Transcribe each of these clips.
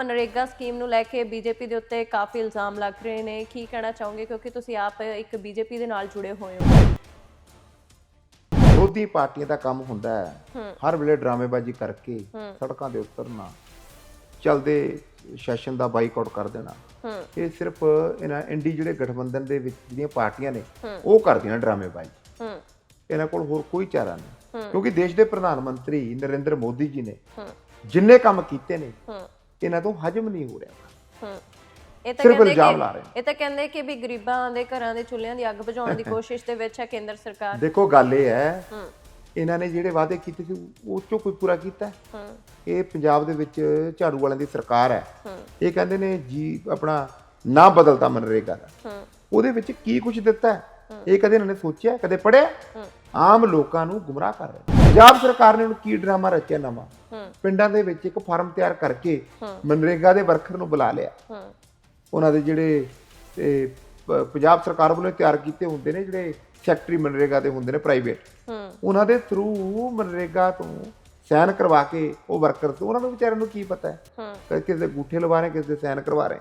MNREGA scheme ਨੂੰ ਲੈ ਕੇ BJP ਦੇ ਉੱਤੇ ਕਾਫੀ ਇਲਜ਼ਾਮ ਲੱਗ ਰਹੇ ਨੇ। ਕੀ ਕਹਿਣਾ ਚਾਹੋਗੇ? ਕਿਉਂਕਿ ਤੁਸੀਂ ਆਪ ਇੱਕ ਬੀਜੇਪੀ ਦੇ ਨਾਲ ਜੁੜੇ ਹੋਏ ਹੋ। ਵਿਰੋਧੀ ਪਾਰਟੀਆਂ ਦਾ ਕੰਮ ਹੁੰਦਾ ਹੈ। ਹਰ ਵੇਲੇ ਡਰਾਮੇਬਾਜ਼ੀ ਕਰਕੇ ਸੜਕਾਂ ਦੇ ਉਤਰਨਾ ਚਲਦੇ ਸੈਸ਼ਨ ਦਾ ਬਾਈਕਾਟ ਕਰ ਦੇਣਾ। ਇਹ ਸਿਰਫ ਇਹਨਾਂ ਇੰਡੀ ਜਿਹੜੇ ਗਠਬੰਧਨ ਦੇ ਵਿੱਚ ਜਿਹੜੀਆਂ ਪਾਰਟੀਆਂ ਨੇ ਉਹ ਕਰਦੀਆਂ ਡਰਾਮੇਬਾਜ਼ੀ। ਇਹਨਾਂ ਕੋਲ ਹੋਰ ਕੋਈ ਚਾਰਾ ਨਹੀਂ। ਕਿਉਂਕਿ ਦੇਸ਼ ਦੇ ਪ੍ਰਧਾਨ ਮੰਤਰੀ ਨਰਿੰਦਰ ਮੋਦੀ ਜੀ ਨੇ ਜਿੰਨੇ ਕੰਮ ਕੀਤੇ ਨੇ ਇਹਨਾਂ ਤੋਂ ਹਜਮ ਨਹੀਂ ਹੋ ਰਿਹਾ। ਹੂੰ। ਇਹ ਤਾਂ ਸਿਰਫ ਕਹਿੰਦੇ ਇਲਜ਼ਾਮ ਕਿ ਲਾ ਰਹੇ ਇਹ ਤਾਂ ਕਹਿੰਦੇ ਕਿ ਵੀ ਗਰੀਬਾਂ ਦੇ ਘਰਾਂ ਦੇ ਚੁੱਲ੍ਹਿਆਂ ਦੀ ਅੱਗ ਬੁਝਾਉਣ ਦੀ ਕੋਸ਼ਿਸ਼ ਦੇ ਵਿੱਚ ਹੈ ਕੇਂਦਰ ਸਰਕਾਰ। ਦੇਖੋ ਗੱਲ ਇਹ ਹੈ ਇਹਨਾਂ ਨੇ ਜਿਹੜੇ ਵਾਅਦੇ ਕੀਤੇ ਸੀ ਉਹ ਚੋਂ ਕੋਈ ਪੂਰਾ ਕੀਤਾ ਹੈ? ਹੂੰ। ਇਹ ਪੰਜਾਬ ਦੇ ਵਿੱਚ ਝਾੜੂ ਵਾਲਿਆਂ ਦੀ ਸਰਕਾਰ ਹੈ। ਹੂੰ। ਇਹ ਕਹਿੰਦੇ ਨੇ ਜੀ ਆਪਣਾ ਨਾ ਬਦਲਤਾ ਮਨਰੇਗਾ ਦਾ। ਹੂੰ। ਉਹਦੇ ਵਿੱਚ ਕੀ ਕੁਝ ਦਿੱਤਾ ਹੈ? ਇਹ ਕਦੇ ਇਹਨਾਂ ਨੇ ਸੋਚਿਆ ਕਦੇ ਪੜਿਆ ਆਮ ਲੋਕਾਂ ਨੂੰ ਗੁੰਮਰਾਹ ਕਰ ਰਹੇ ਪੰਜਾਬ ਸਰਕਾਰ ਨੇ ਹੁਣ ਕੀ ਡਰਾਮਾ ਰਚਿਆ ਨਵਾਂ? ਪਿੰਡਾਂ ਦੇ ਵਿੱਚ ਇੱਕ ਫਾਰਮ ਤਿਆਰ ਕਰਕੇ ਮਨਰੇਗਾ ਦੇ ਵਰਕਰ ਨੂੰ ਬੁਲਾ ਲਿਆ। ਉਹਨਾਂ ਦੇ ਜਿਹੜੇ ਪ- ਪੰਜਾਬ ਸਰਕਾਰ ਵੱਲੋਂ ਤਿਆਰ ਕੀਤੇ ਹੁੰਦੇ ਨੇ ਜਿਹੜੇ ਸੈਕਟਰੀ ਮਨਰੇਗਾ ਦੇ ਹੁੰਦੇ ਨੇ ਪ੍ਰਾਈਵੇਟ। ਉਹਨਾਂ ਦੇ ਥਰੂ ਮਨਰੇਗਾ ਤੋਂ ਸਾਈਨ ਕਰਵਾ ਕੇ ਉਹ ਵਰਕਰ ਤੋਂ ਉਹਨਾਂ ਨੂੰ ਵਿਚਾਰਿਆਂ ਨੂੰ ਕੀ ਪਤਾ ਹੈ? ਕਿਸੇ ਦੇ ਗੂਠੇ ਲਵਾ ਰਹੇ ਕਿਸੇ ਦੇ ਸਾਈਨ ਕਰਵਾ ਰਹੇ।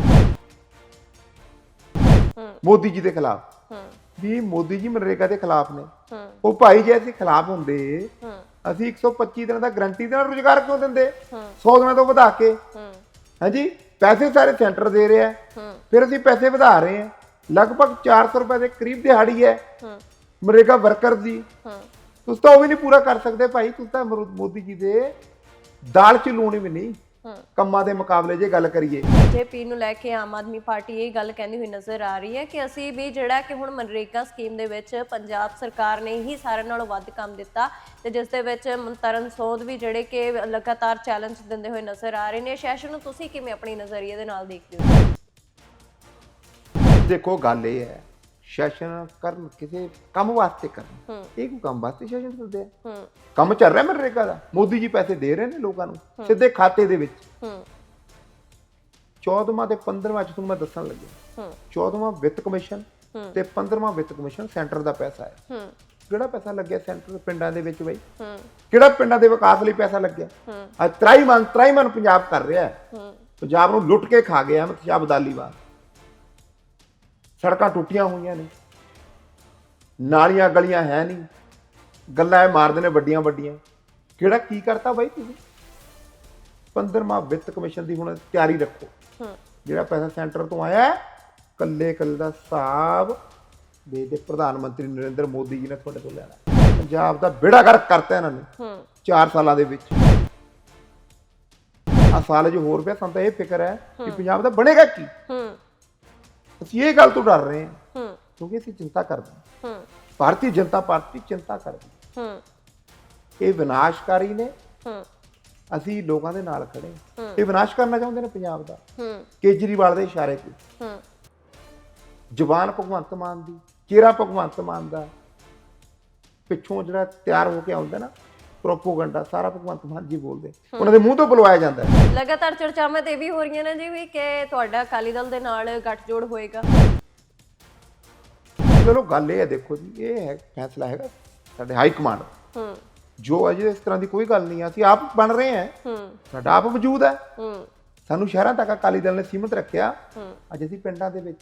ਮੋਦੀ ਜੀ ਦੇ ਖਿਲਾਫ। ਵੀ ਮੋਦੀ ਜੀ ਮਨਰੇਗਾ ਦੇ ਖਿਲਾਫ ਨੇ। ਉਹ ਭਾਈ ਜੇ ਅਸੀਂ ਖਿਲਾਫ ਹੁੰਦੇ ਅਸੀਂ 125 ਦਿਨਾਂ ਦਾ ਗਰੰਟੀ ਦੇ ਨਾਲ ਰੁਜ਼ਗਾਰ ਕਿਉਂ ਦਿੰਦੇ? ਹੂੰ। 100 ਦਿਨਾਂ ਤੋਂ ਵਧਾ ਕੇ। ਹਾਂਜੀ? ਪੈਸੇ ਸਾਰੇ ਸੈਂਟਰ ਦੇ ਰਿਹਾ। ਫਿਰ ਅਸੀਂ ਪੈਸੇ ਵਧਾ ਰਹੇ ਹਾਂ। ਲਗਭਗ 400 ਰੁਪਏ ਦੇ ਕਰੀਬ ਦਿਹਾੜੀ ਹੈ। ਮਨਰੇਗਾ ਵਰਕਰ ਦੀ। ਤੁਸੀਂ ਤਾਂ ਉਹ ਵੀ ਨਹੀਂ ਪੂਰਾ ਕਰ ਸਕਦੇ ਭਾਈ। ਤੁਸੀਂ ਤਾਂ ਮੋਦੀ ਜੀ ਦੇ ਦਾਲ ਚ ਲੂਣ ਵੀ ਨਹੀਂ। ਕੰਮਾਂ ਦੇ ਮੁਕਾਬਲੇ ਜੇ ਗੱਲ ਕਰੀਏ। ਬੀਜੇਪੀ ਨੂੰ ਲੈ ਕੇ ਆਮ ਆਦਮੀ ਪਾਰਟੀ ਇਹ ਗੱਲ ਕਹਿੰਦੀ ਹੋਈ ਨਜ਼ਰ ਆ ਰਹੀ ਹੈ ਕਿ ਅਸੀਂ ਵੀ ਜਿਹੜਾ ਕਿ ਹੁਣ ਮਨਰੇਗਾ ਸਕੀਮ ਦੇ ਵਿੱਚ ਪੰਜਾਬ ਸਰਕਾਰ ਨੇ ਹੀ ਸਾਰਿਆਂ ਨਾਲੋਂ ਵੱਧ ਕੰਮ ਦਿੱਤਾ ਤੇ ਜਿਸ ਦੇ ਵਿੱਚ ਮਨਤਰਨ ਸੋਧ ਵੀ ਜਿਹੜੇ ਕਿ ਲਗਾਤਾਰ ਚੈਲੰਜ ਦਿੰਦੇ ਹੋਏ ਨਜ਼ਰ ਆ ਰਹੇ ਨੇ। ਸੈਸ਼ਨ ਨੂੰ ਤੁਸੀਂ ਕਿਵੇਂ ਆਪਣੀ ਨਜ਼ਰੀਏ ਦੇ ਨਾਲ ਦੇਖਦੇ ਹੋ? ਦੇਖੋ ਗੱਲ ਇਹ ਹੈ ਸੈਸ਼ਨ ਕਰਨ ਕਿਸੇ ਕੰਮ ਵਾਸਤੇ ਕਰਨ। ਇਹ ਕੋਈ ਕੰਮ ਵਾਸਤੇ ਸੈਸ਼ਨ ਕਰਦੇ ਆ? ਕੰਮ ਚੱਲ ਰਿਹਾ ਮਨਰੇਗਾ ਦਾ? ਮੋਦੀ ਜੀ ਪੈਸੇ ਦੇ ਰਹੇ ਨੇ ਲੋਕਾਂ ਨੂੰ ਸਿੱਧੇ ਖਾਤੇ ਦੇ ਵਿੱਚ। ਹੂੰ। 14ਵਾਂ ਤੇ 15ਵਾਂ ਚ ਤੁਹਾਨੂੰ ਮੈਂ ਦੱਸਣ ਲੱਗਿਆ। ਹੂੰ। 14ਵਾਂ ਵਿੱਤ ਕਮਿਸ਼ਨ। ਤੇ 15ਵਾਂ ਵਿੱਤ ਕਮਿਸ਼ਨ ਸੈਂਟਰ ਦਾ ਪੈਸਾ ਹੈ ਹੂੰ। ਕਿਹੜਾ ਪੈਸਾ ਲੱਗਿਆ ਸੈਂਟਰ ਦੇ ਪਿੰਡਾਂ ਦੇ ਵਿੱਚ ਬਈ? ਹੂੰ। ਕਿਹੜਾ ਪਿੰਡਾਂ ਦੇ ਵਿਕਾਸ ਲਈ ਪੈਸਾ ਲੱਗਿਆ? ਹੂੰ। ਅੱਜ ਤਰਾਈਮਨ ਤਰਾਈਮਨ ਪੰਜਾਬ ਕਰ ਰਿਹਾ। ਹੈ। ਪੰਜਾਬ ਨੂੰ ਲੁੱਟ ਕੇ ਖਾ ਗਿਆ ਅਮਿਤ ਸ਼ਾਹ ਬਦਾਲੀਵਾਲ ਸੜਕਾਂ ਟੁੱਟੀਆਂ ਹੋਈਆਂ ਨੇ। ਨਾਲੀਆਂ ਗਲੀਆਂ ਹੈ ਨਹੀਂ। ਗੱਲਾਂ ਇਹ ਮਾਰਦੇ ਨੇ ਵੱਡੀਆਂ ਵੱਡੀਆਂ। ਕਿਹੜਾ ਕੀ ਕਰਤਾ ਬਾਈ ਤੁਸੀਂ? 15ਵਾਂ ਵਿੱਤ ਕਮਿਸ਼ਨ ਦੀ ਹੁਣ ਤਿਆਰੀ ਰੱਖੋ। ਹੂੰ। ਜਿਹੜਾ ਪੈਸਾ ਸੈਂਟਰ ਤੋਂ ਆਇਆ ਕੱਲੇ ਕੱਲੇ ਦਾ ਹਿਸਾਬ ਦੇ ਦੇ ਪ੍ਰਧਾਨ ਮੰਤਰੀ ਨਰਿੰਦਰ ਮੋਦੀ ਜੀ ਨੇ ਤੁਹਾਡੇ ਤੋਂ ਲੈਣਾ। ਪੰਜਾਬ ਦਾ ਬੇੜਾ ਗਰਕ ਕਰਤਾ ਇਹਨਾਂ ਨੇ। ਹੂੰ। 4 ਸਾਲਾਂ ਦੇ ਵਿੱਚ। ਆ ਸਾਲ ਜੋ ਹੋਰ ਪਿਆ ਸਾਨੂੰ ਤਾਂ ਇਹ ਫਿਕਰ ਹੈ ਕਿ ਪੰਜਾਬ ਦਾ ਬਣੇਗਾ ਕੀ? ਹੂੰ। ਅਸੀਂ ਇਹ ਗੱਲ ਤੋਂ ਡਰ ਰਹੇ ਹਾਂ ਹੂੰ। ਕਿਉਂਕਿ ਅਸੀਂ ਚਿੰਤਾ ਕਰਦੇ ਹਾਂ। ਹੂੰ। ਭਾਰਤੀ ਜਨਤਾ ਪਾਰਟੀ ਚਿੰਤਾ ਕਰਦੀ ਹੈ। ਹੂੰ। ਇਹ ਵਿਨਾਸ਼ਕਾਰੀ ਨੇ ਹੂੰ। ਅਸੀਂ ਲੋਕਾਂ ਦੇ ਨਾਲ ਖੜੇ ਹਾਂ। ਇਹ ਵਿਨਾਸ਼ ਕਰਨਾ ਚਾਹੁੰਦੇ ਨੇ ਪੰਜਾਬ ਦਾ। ਹੂੰ। ਕੇਜਰੀਵਾਲ ਦੇ ਇਸ਼ਾਰੇ ਤੇ। ਹੂੰ। ਜ਼ੁਬਾਨ ਭਗਵੰਤ ਮਾਨ ਦੀ ਚਿਹਰਾ ਭਗਵੰਤ ਮਾਨ ਦਾ। ਪਿੱਛੋਂ ਜਿਹੜਾ ਤਿਆਰ ਹੋ ਕੇ ਆਉਂਦਾ ਨਾ ਪ੍ਰੋਪੋਗੰਡਾ ਸਾਰਾ ਭਗਵੰਤ ਮਾਨ ਜੀ ਬੋਲਦੇ। ਉਹਨਾਂ ਦੇ ਮੂੰਹ ਤੋਂ ਬੁਲਵਾਇਆ ਜਾਂਦਾ ਹੈ। ਲਗਾਤਾਰ ਚਰਚਾਵਾਂ ਤੇ ਇਹ ਵੀ ਹੋ ਰਹੀਆਂ ਨੇ ਜੀ ਵੀ ਕਿ ਤੁਹਾਡਾ ਅਕਾਲੀ ਦਲ ਦੇ ਨਾਲ ਗੱਠਜੋੜ ਹੋਏਗਾ। ਚਲੋ ਗੱਲ ਇਹ ਹੈ ਦੇਖੋ ਜੀ ਇਹ ਹੈ ਫੈਸਲਾ ਹੈਗਾ ਸਾਡੇ ਹਾਈ ਕਮਾਂਡ। ਹੂੰ। ਜੋ ਅਜੇ ਇਸ ਤਰ੍ਹਾਂ ਦੀ ਕੋਈ ਗੱਲ ਨਹੀਂ ਹੈ। ਅਸੀਂ ਆਪ ਬਣ ਰਹੇ ਹਾਂ। ਹੂੰ। ਸਾਡਾ ਆਪ ਵਜੂਦ ਹੈ। ਹੂੰ। ਸਾਨੂੰ ਸ਼ਹਿਰਾਂ ਤੱਕ ਅਕਾਲੀ ਦਲ ਨੇ ਸੀਮਤ ਰੱਖਿਆ। ਹੂੰ। ਅੱਜ ਅਸੀਂ ਪਿੰਡਾਂ ਦੇ ਵਿੱਚ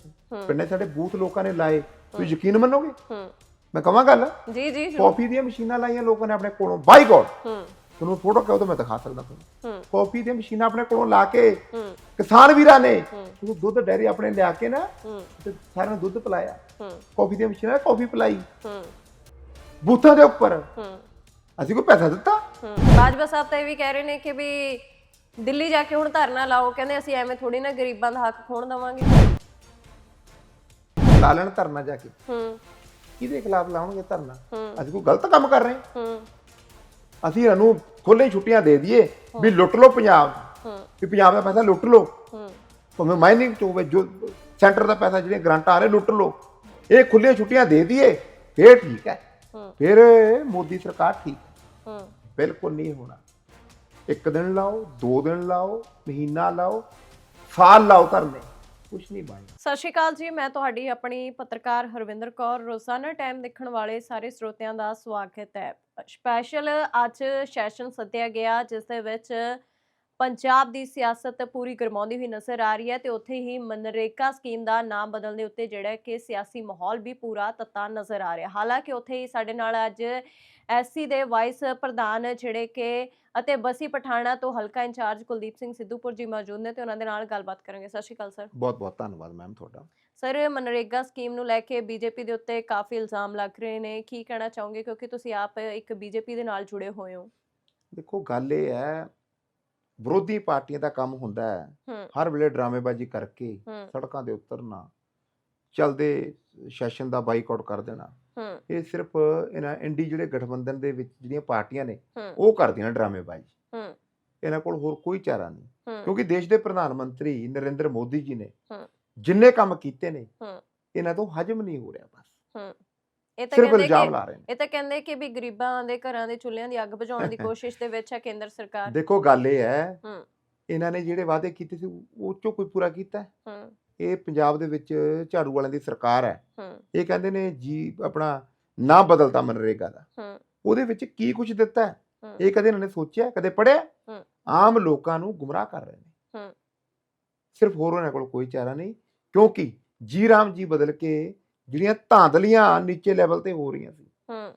ਪਿੰਡੇ ਸਾਡੇ ਬੂਥ ਲੋਕਾਂ ਨੇ ਲਾਏ। ਤੁਸੀਂ ਯਕੀਨ ਮੰਨੋਗੇ? ਹੂੰ। ਮੈਂ ਕਹਾਂ ਗੱਲ? ਜੀ ਜੀ ਜ਼ਰੂਰ। ਕਾਫੀ ਦੀਆਂ ਮਸ਼ੀਨਾਂ ਲਾਈਆਂ ਲੋਕਾਂ ਨੇ ਆਪਣੇ ਕੋਲੋਂ। By God! ਹੂੰ। ਤੁਹਾਨੂੰ ਫੋਟੋ ਕਹੋ ਤਾਂ ਮੈਂ ਦਿਖਾ ਸਕਦਾ ਤੁਹਾਨੂੰ। ਹੂੰ। ਕਾਫੀ ਦੀਆਂ ਮਸ਼ੀਨਾਂ ਆਪਣੇ ਕੋਲੋਂ ਲਾ ਕੇ ਹੂੰ। ਕਿਸਾਨ ਵੀਰਾਂ ਨੇ ਉਹ ਦੁੱਧ ਡੈਰੀ ਆਪਣੇ ਲਿਆ ਕੇ ਨਾ ਹੂੰ। ਤੇ ਸਾਰਿਆਂ ਨੂੰ ਦੁੱਧ ਪਿਲਾਇਆ। ਹੂੰ। ਕਾਫੀ ਦੀਆਂ ਮਸ਼ੀਨਾਂ ਕਾਫੀ ਪਿਲਾਈ। ਹੂੰ। ਬੂਥਾਂ ਦੇ ਉੱਪਰ। ਹੂੰ। ਅਸੀਂ ਕੋਈ ਪੈਸਾ ਦਿੱਤਾ? ਹੂੰ। ਬਾਜਵਾ ਸਾਹਿਬ ਤਾਂ ਇਹ ਵੀ ਕਹਿ ਰਹੇ ਨੇ ਕਿ ਵੀ ਦਿੱਲੀ ਜਾ ਕੇ ਹੁਣ ਧਰਨਾ ਲਾਓ। ਕਹਿੰਦੇ ਅਸੀਂ ਐਵੇਂ ਥੋੜੀ ਨਾ ਗਰੀਬਾਂ ਦਾ ਹੱਕ ਖੋਣ ਦਵਾਂਗੇ। ਲਾ ਲੈਣ ਧਰਨਾ ਜਾ ਕੇ। ਹੂੰ। ਕਿਹਦੇ ਖਿਲਾਫ ਲਾਉਣਗੇ ਧਰਨਾ। ਅਸੀਂ ਕੋਈ ਗਲਤ ਕੰਮ ਕਰ ਰਹੇ ਹਾਂ? ਅਸੀਂ ਇਹਨਾਂ ਨੂੰ ਖੁੱਲੇ ਛੁੱਟੀਆਂ ਦੇ ਦਈਏ ਵੀ ਲੁੱਟ ਲਓ ਪੰਜਾਬ। ਵੀ ਪੰਜਾਬ ਦਾ ਪੈਸਾ ਲੁੱਟ ਲਓ। ਭਾਵੇਂ ਮਾਈਨਿੰਗ ਚ ਹੋਵੇ ਜੋ ਸੈਂਟਰ ਦਾ ਪੈਸਾ ਜਿਹੜੀਆਂ ਗ੍ਰਾਂਟਾਂ ਆ ਰਹੇ ਲੁੱਟ ਲਓ। ਇਹ ਖੁੱਲੀਆਂ ਛੁੱਟੀਆਂ ਦੇ ਦਈਏ ਫੇਰ ਠੀਕ ਹੈ। ਫਿਰ ਮੋਦੀ ਸਰਕਾਰ ਠੀਕ ਹੂੰ। ਬਿਲਕੁਲ ਨਹੀਂ ਹੋਣਾ। ਇੱਕ ਦਿਨ ਲਾਓ ਦੋ ਦਿਨ ਲਾਓ ਮਹੀਨਾ ਲਾਓ ਸਾਲ ਲਾਓ ਧਰਨੇ। ਕੁਛ ਨਹੀਂ ਬਣਨਾ ਸਤਿ ਸ਼੍ਰੀ ਅਕਾਲ ਜੀ, ਮੈਂ ਤੁਹਾਡੀ ਆਪਣੀ ਪੱਤਰਕਾਰ ਹਰਵਿੰਦਰ ਕੌਰ। ਰੋਜ਼ਾਨਾ ਟਾਈਮ ਦੇਖਣ ਵਾਲੇ ਸਾਰੇ ਸਰੋਤਿਆਂ ਦਾ ਸਵਾਗਤ ਹੈ। ਸਪੈਸ਼ਲ ਅੱਜ ਸੈਸ਼ਨ ਸੱਦਿਆ ਗਿਆ, ਜਿਸ ਦੇ ਵਿੱਚ ਪੰਜਾਬ ਦੀ ਸਿਆਸਤ ਪੂਰੀ ਗਰਮਾਉਂਦੀ ਹੋਈ ਨਜ਼ਰ ਆ ਰਹੀ ਹੈ ਤੇ ਉੱਥੇ ਹੀ ਮਨਰੇਗਾ ਸਕੀਮ ਦਾ ਨਾਮ ਬਦਲਣ ਦੇ ਉੱਤੇ ਜਿਹੜਾ ਕਿ ਸਿਆਸੀ ਮਾਹੌਲ ਵੀ ਪੂਰਾ ਤੱਤਾ ਨਜ਼ਰ ਆ ਰਿਹਾ। ਹਾਲਾਂਕਿ ਉੱਥੇ ਹੀ ਸਾਡੇ ਨਾਲ ਅੱਜ ਐਸਸੀ ਦੇ ਵਾਈਸ ਪ੍ਰਧਾਨ ਜਿਹੜੇ ਕਿ ਅਤੇ ਬਸੀ ਪਠਾਣਾ ਤੋਂ ਹਲਕਾ ਇੰਚਾਰਜ ਕੁਲਦੀਪ ਸਿੰਘ ਸਿੱਧੂਪੁਰ ਜੀ ਮੌਜੂਦ ਨੇ ਤੇ ਉਹਨਾਂ ਦੇ ਨਾਲ ਗੱਲਬਾਤ ਕਰਾਂਗੇ। ਸਤਿ ਸ਼੍ਰੀ ਅਕਾਲ ਸਰ। ਬਹੁਤ ਬਹੁਤ ਧੰਨਵਾਦ ਮੈਮ ਤੁਹਾਡਾ। ਸਰ ਮਨਰੇਗਾ ਸਕੀਮ ਨੂੰ ਲੈ ਕੇ ਬੀਜੇਪੀ ਦੇ ਉੱਤੇ ਕਾਫੀ ਇਲਜ਼ਾਮ ਲੱਗ ਰਹੇ ਨੇ। ਕੀ ਕਹਿਣਾ ਚਾਹੋਗੇ? ਕਿਉਂਕਿ ਤੁਸੀਂ ਆਪ ਇੱਕ ਬੀਜੇਪੀ ਦੇ ਨਾਲ ਜੁੜੇ ਹੋਏ ਹੋ। ਦੇਖੋ ਗੱਲ ਇਹ ਹੈ ਵਿਰੋਧੀ ਪਾਰਟੀਆਂ ਦਾ ਕੰਮ ਹੁੰਦਾ ਹੈ। ਹਰ ਵੇਲੇ ਡਰਾਮੇਬਾਜ਼ੀ ਕਰਕੇ ਸੜਕਾਂ ਦੇ ਉਤਰਨਾ ਚਲਦੇ ਸੈਸ਼ਨ ਦਾ ਬਾਈਕਾਟ ਕਰ ਦੇਣਾ। ਹੂੰ। ਇਹ ਸਿਰਫ ਇਹਨਾਂ ਇੰਡੀ ਜਿਹੜੇ ਗਠਬੰਧਨ ਦੇ ਵਿੱਚ ਜਿਹੜੀਆਂ ਪਾਰਟੀਆਂ ਨੇ ਉਹ ਕਰਦੀਆਂ ਡਰਾਮੇਬਾਜ਼ੀ ਹੂੰ। ਇਹਨਾਂ ਕੋਲ ਹੋਰ ਕੋਈ ਚਾਰਾ ਨਹੀਂ। ਕਿਉਂਕਿ ਦੇਸ਼ ਦੇ ਪ੍ਰਧਾਨ ਮੰਤਰੀ ਨਰਿੰਦਰ ਮੋਦੀ ਜੀ ਨੇ ਹੂੰ। ਜਿੰਨੇ ਕੰਮ ਕੀਤੇ ਨੇ ਹੂੰ। ਇਹਨਾਂ ਤੋਂ ਹਜਮ ਨਹੀਂ ਹੋ ਰਿਹਾ ਬਸ। ਹੂੰ। ਇਹ ਤਾਂ ਕਹਿੰਦੇ ਕਿ ਇਹ ਤਾਂ ਕਹਿੰਦੇ ਕਿ ਵੀ ਗਰੀਬਾਂ ਦੇ ਘਰਾਂ ਦੇ ਚੁੱਲ੍ਹਿਆਂ ਦੀ ਅੱਗ ਬੁਝਾਉਣ ਦੀ ਕੋਸ਼ਿਸ਼ ਦੇ ਵਿੱਚ ਹੈ ਕੇਂਦਰ ਸਰਕਾਰ। ਦੇਖੋ ਗੱਲ ਇਹ ਹੈ ਹੂੰ। ਇਹਨਾਂ ਨੇ ਜਿਹੜੇ ਵਾਅਦੇ ਕੀਤੇ ਸੀ ਉਹ ਚੋਂ ਕੋਈ ਪੂਰਾ ਕੀਤਾ? ਹੈ? ਇਹ ਪੰਜਾਬ ਦੇ ਵਿੱਚ ਝਾੜੂ ਵਾਲਿਆਂ ਦੀ ਸਰਕਾਰ ਹੈ। ਇਹ ਕਹਿੰਦੇ ਨੇ ਜੀ ਆਪਣਾ ਨਾਂ ਬਦਲਤਾ ਮਨਰੇਗਾ ਦਾ। ਉਹਦੇ ਵਿੱਚ ਕੀ ਕੁਝ ਦਿੱਤਾ। ਇਹ ਕਦੇ ਇਹਨਾਂ ਨੇ ਸੋਚਿਆ ਕਦੇ ਪੜਿਆ। ਆਮ ਲੋਕਾਂ ਨੂੰ ਗੁੰਮਰਾਹ ਕਰ ਰਹੇ ਨੇ। ਸਿਰਫ ਹੋਰ ਉਹਨਾਂ ਕੋਲ ਕੋਈ ਚਾਰਾ ਨਹੀਂ ਕਿਉਂਕਿ ਜੀ ਰਾਮ ਜੀ ਬਦਲ ਕੇ ਜਿਹੜੀਆਂ ਧਾਂਦਲੀਆਂ ਨੀਚੇ ਲੈਵਲ ਤੇ ਹੋ ਰਹੀਆਂ ਸੀ ਹੂੰ।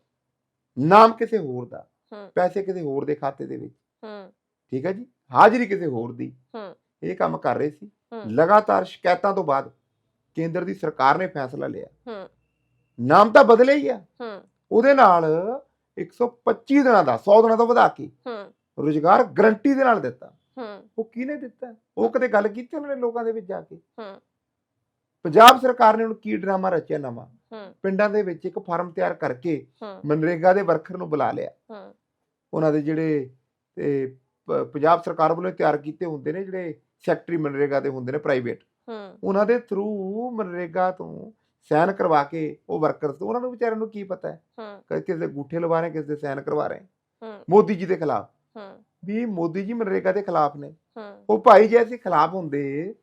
ਨਾਮ ਕਿਸੇ ਹੋਰ ਦਾ। ਪੈਸੇ ਕਿਸੇ ਹੋਰ ਦੇ ਖਾਤੇ ਦੇ ਵਿੱਚ। ਹੂੰ। ਠੀਕ ਹੈ ਜੀ? ਹਾਜ਼ਰੀ ਕਿਸੇ ਹੋਰ ਦੀ। ਹੂੰ। ਇਹ ਕੰਮ ਕਰ ਰਹੇ ਸੀ। ਲਗਾਤਾਰ ਸ਼ਿਕਾਇਤਾਂ ਤੋਂ ਬਾਅਦ ਕੇਂਦਰ ਦੀ ਸਰਕਾਰ ਨੇ ਫੈਸਲਾ ਲਿਆ। ਹੂੰ। ਨਾਮ ਤਾਂ ਬਦਲਿਆ ਹੀ ਆ। ਹੂੰ। ਉਹਦੇ ਨਾਲ 125 ਦਿਨਾਂ ਦਾ 100 ਦਿਨਾਂ ਤੋਂ ਵਧਾ ਕੇ ਹੂੰ। ਰੋਜ਼ਗਾਰ ਗਰੰਟੀ ਦੇ ਨਾਲ ਦਿੱਤਾ। ਹੂੰ। ਉਹ ਕਿਹਨੇ ਦਿੱਤਾ? ਉਹ ਕਦੇ ਗੱਲ ਕੀਤੀ ਉਹਨਾਂ ਨੇ ਲੋਕਾਂ ਦੇ ਵਿੱਚ ਜਾ ਕੇ? ਹੂੰ। ਪੰਜਾਬ ਸਰਕਾਰ ਨੇ ਹੁਣ ਕੀ ਡਰਾਮਾ ਰਚਿਆ ਨਵਾਂ? ਹੂੰ। ਪਿੰਡਾਂ ਦੇ ਵਿੱਚ ਇੱਕ ਫਾਰਮ ਤਿਆਰ ਕਰਕੇ ਮਨਰੇਗਾ ਦੇ ਵਰਕਰ ਨੂੰ ਬੁਲਾ ਲਿਆ। ਹੂੰ। ਉਹਨਾਂ ਦੇ ਜਿਹੜੇ ਤੇ ਪੰਜਾਬ ਸਰਕਾਰ ਵੱਲੋਂ ਤਿਆਰ ਕੀਤੇ ਹੁੰਦੇ ਨੇ ਜਿਹੜੇ ਸੈਕਟਰੀ ਮਨਰੇਗਾ ਦੇ ਹੁੰਦੇ ਨੇ ਪ੍ਰਾਈਵੇਟ। ਹੂੰ। ਉਹਨਾਂ ਦੇ ਥਰੂ ਮਨਰੇਗਾ ਤੋਂ ਸਾਈਨ ਕਰਵਾ ਕੇ ਉਹ ਵਰਕਰਸ ਤੋਂ ਉਹਨਾਂ ਨੂੰ ਵਿਚਾਰਿਆਂ ਨੂੰ ਕੀ ਪਤਾ ਹੈ? ਕਿ ਕਿਸੇ ਦੇ ਗੂਠੇ ਲਵਾ ਰਹੇ ਕਿਸੇ ਦੇ ਸਾਈਨ ਕਰਵਾ ਰਹੇ। ਮੋਦੀ ਜੀ ਦੇ ਖਿਲਾਫ। ਵੀ ਮੋਦੀ ਜੀ ਮਨਰੇਗਾ ਦੇ ਖਿਲਾਫ ਨੇ। ਉਹ ਭਾਈ ਜੇ ਅਸੀਂ ਖਿਲਾਫ ਹੁੰਦੇ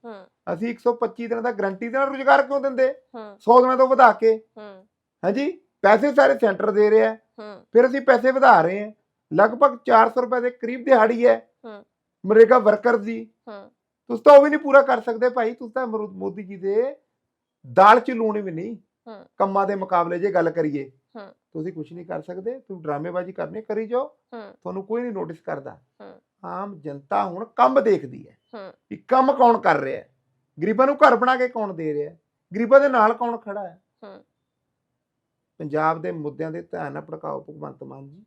ਅਸੀਂ 125 ਦਿਨਾਂ ਦਾ ਗਰੰਟੀ ਦੇ ਨਾਲ ਰੁਜ਼ਗਾਰ ਕਿਉਂ ਦਿੰਦੇ? ਹੂੰ। 100 ਦਿਨਾਂ ਤੋਂ ਵਧਾ ਕੇ। ਹੂੰ। ਹਾਂਜੀ? ਪੈਸੇ ਸਾਰੇ ਸੈਂਟਰ ਦੇ ਰਿਹਾ। ਫਿਰ ਅਸੀਂ ਪੈਸੇ ਵਧਾ ਰਹੇ ਹਾਂ। ਲਗਭਗ 400 ਰੁਪਏ ਦੇ ਕਰੀਬ ਦਿਹਾੜੀ ਹੈ। ਮਨਰੇਗਾ ਵਰਕਰ ਦੀ। ਤੁਸੀਂ ਤਾਂ ਉਹ ਵੀ ਨਹੀਂ ਪੂਰਾ ਕਰ ਸਕਦੇ ਭਾਈ ਤੁਸੀਂ ਤਾਂ ਮੋਦੀ ਜੀ ਦੇ ਦਾਲ ਚ ਲੂਣ ਵੀ ਨਹੀਂ। ਕੰਮਾਂ ਦੇ ਮੁਕਾਬਲੇ ਜੇ ਗੱਲ ਕਰੀਏ। ਤੁਸੀਂ ਕੁਝ ਨਹੀਂ ਕਰ ਸਕਦੇ ਤੁਸੀਂ ਡਰਾਮੇਬਾਜ਼ੀ ਕਰਨੀ ਕਰੀ ਜਾਓ ਤੁਹਾਨੂੰ ਕੋਈ ਨਹੀਂ ਨੋਟਿਸ ਕਰਦਾ। ਆਮ ਜਨਤਾ ਹੁਣ ਕੰਮ ਦੇਖਦੀ ਹੈ ਕਿ ਕੰਮ ਕੌਣ ਕਰ ਰਿਹਾ ਹੈ ਗਰੀਬਾਂ ਨੂੰ ਘਰ ਬਣਾ ਕੇ ਕੌਣ ਦੇ ਰਿਹਾ ਹੈ ਗਰੀਬਾਂ ਦੇ ਨਾਲ ਕੌਣ ਖੜਾ ਹੈ। ਪੰਜਾਬ ਦੇ ਮੁੱਦਿਆਂ ਦੇ ਧਿਆਨ ਨਾਲ ਭੜਕਾਓ ਭਗਵੰਤ ਮਾਨ ਜੀ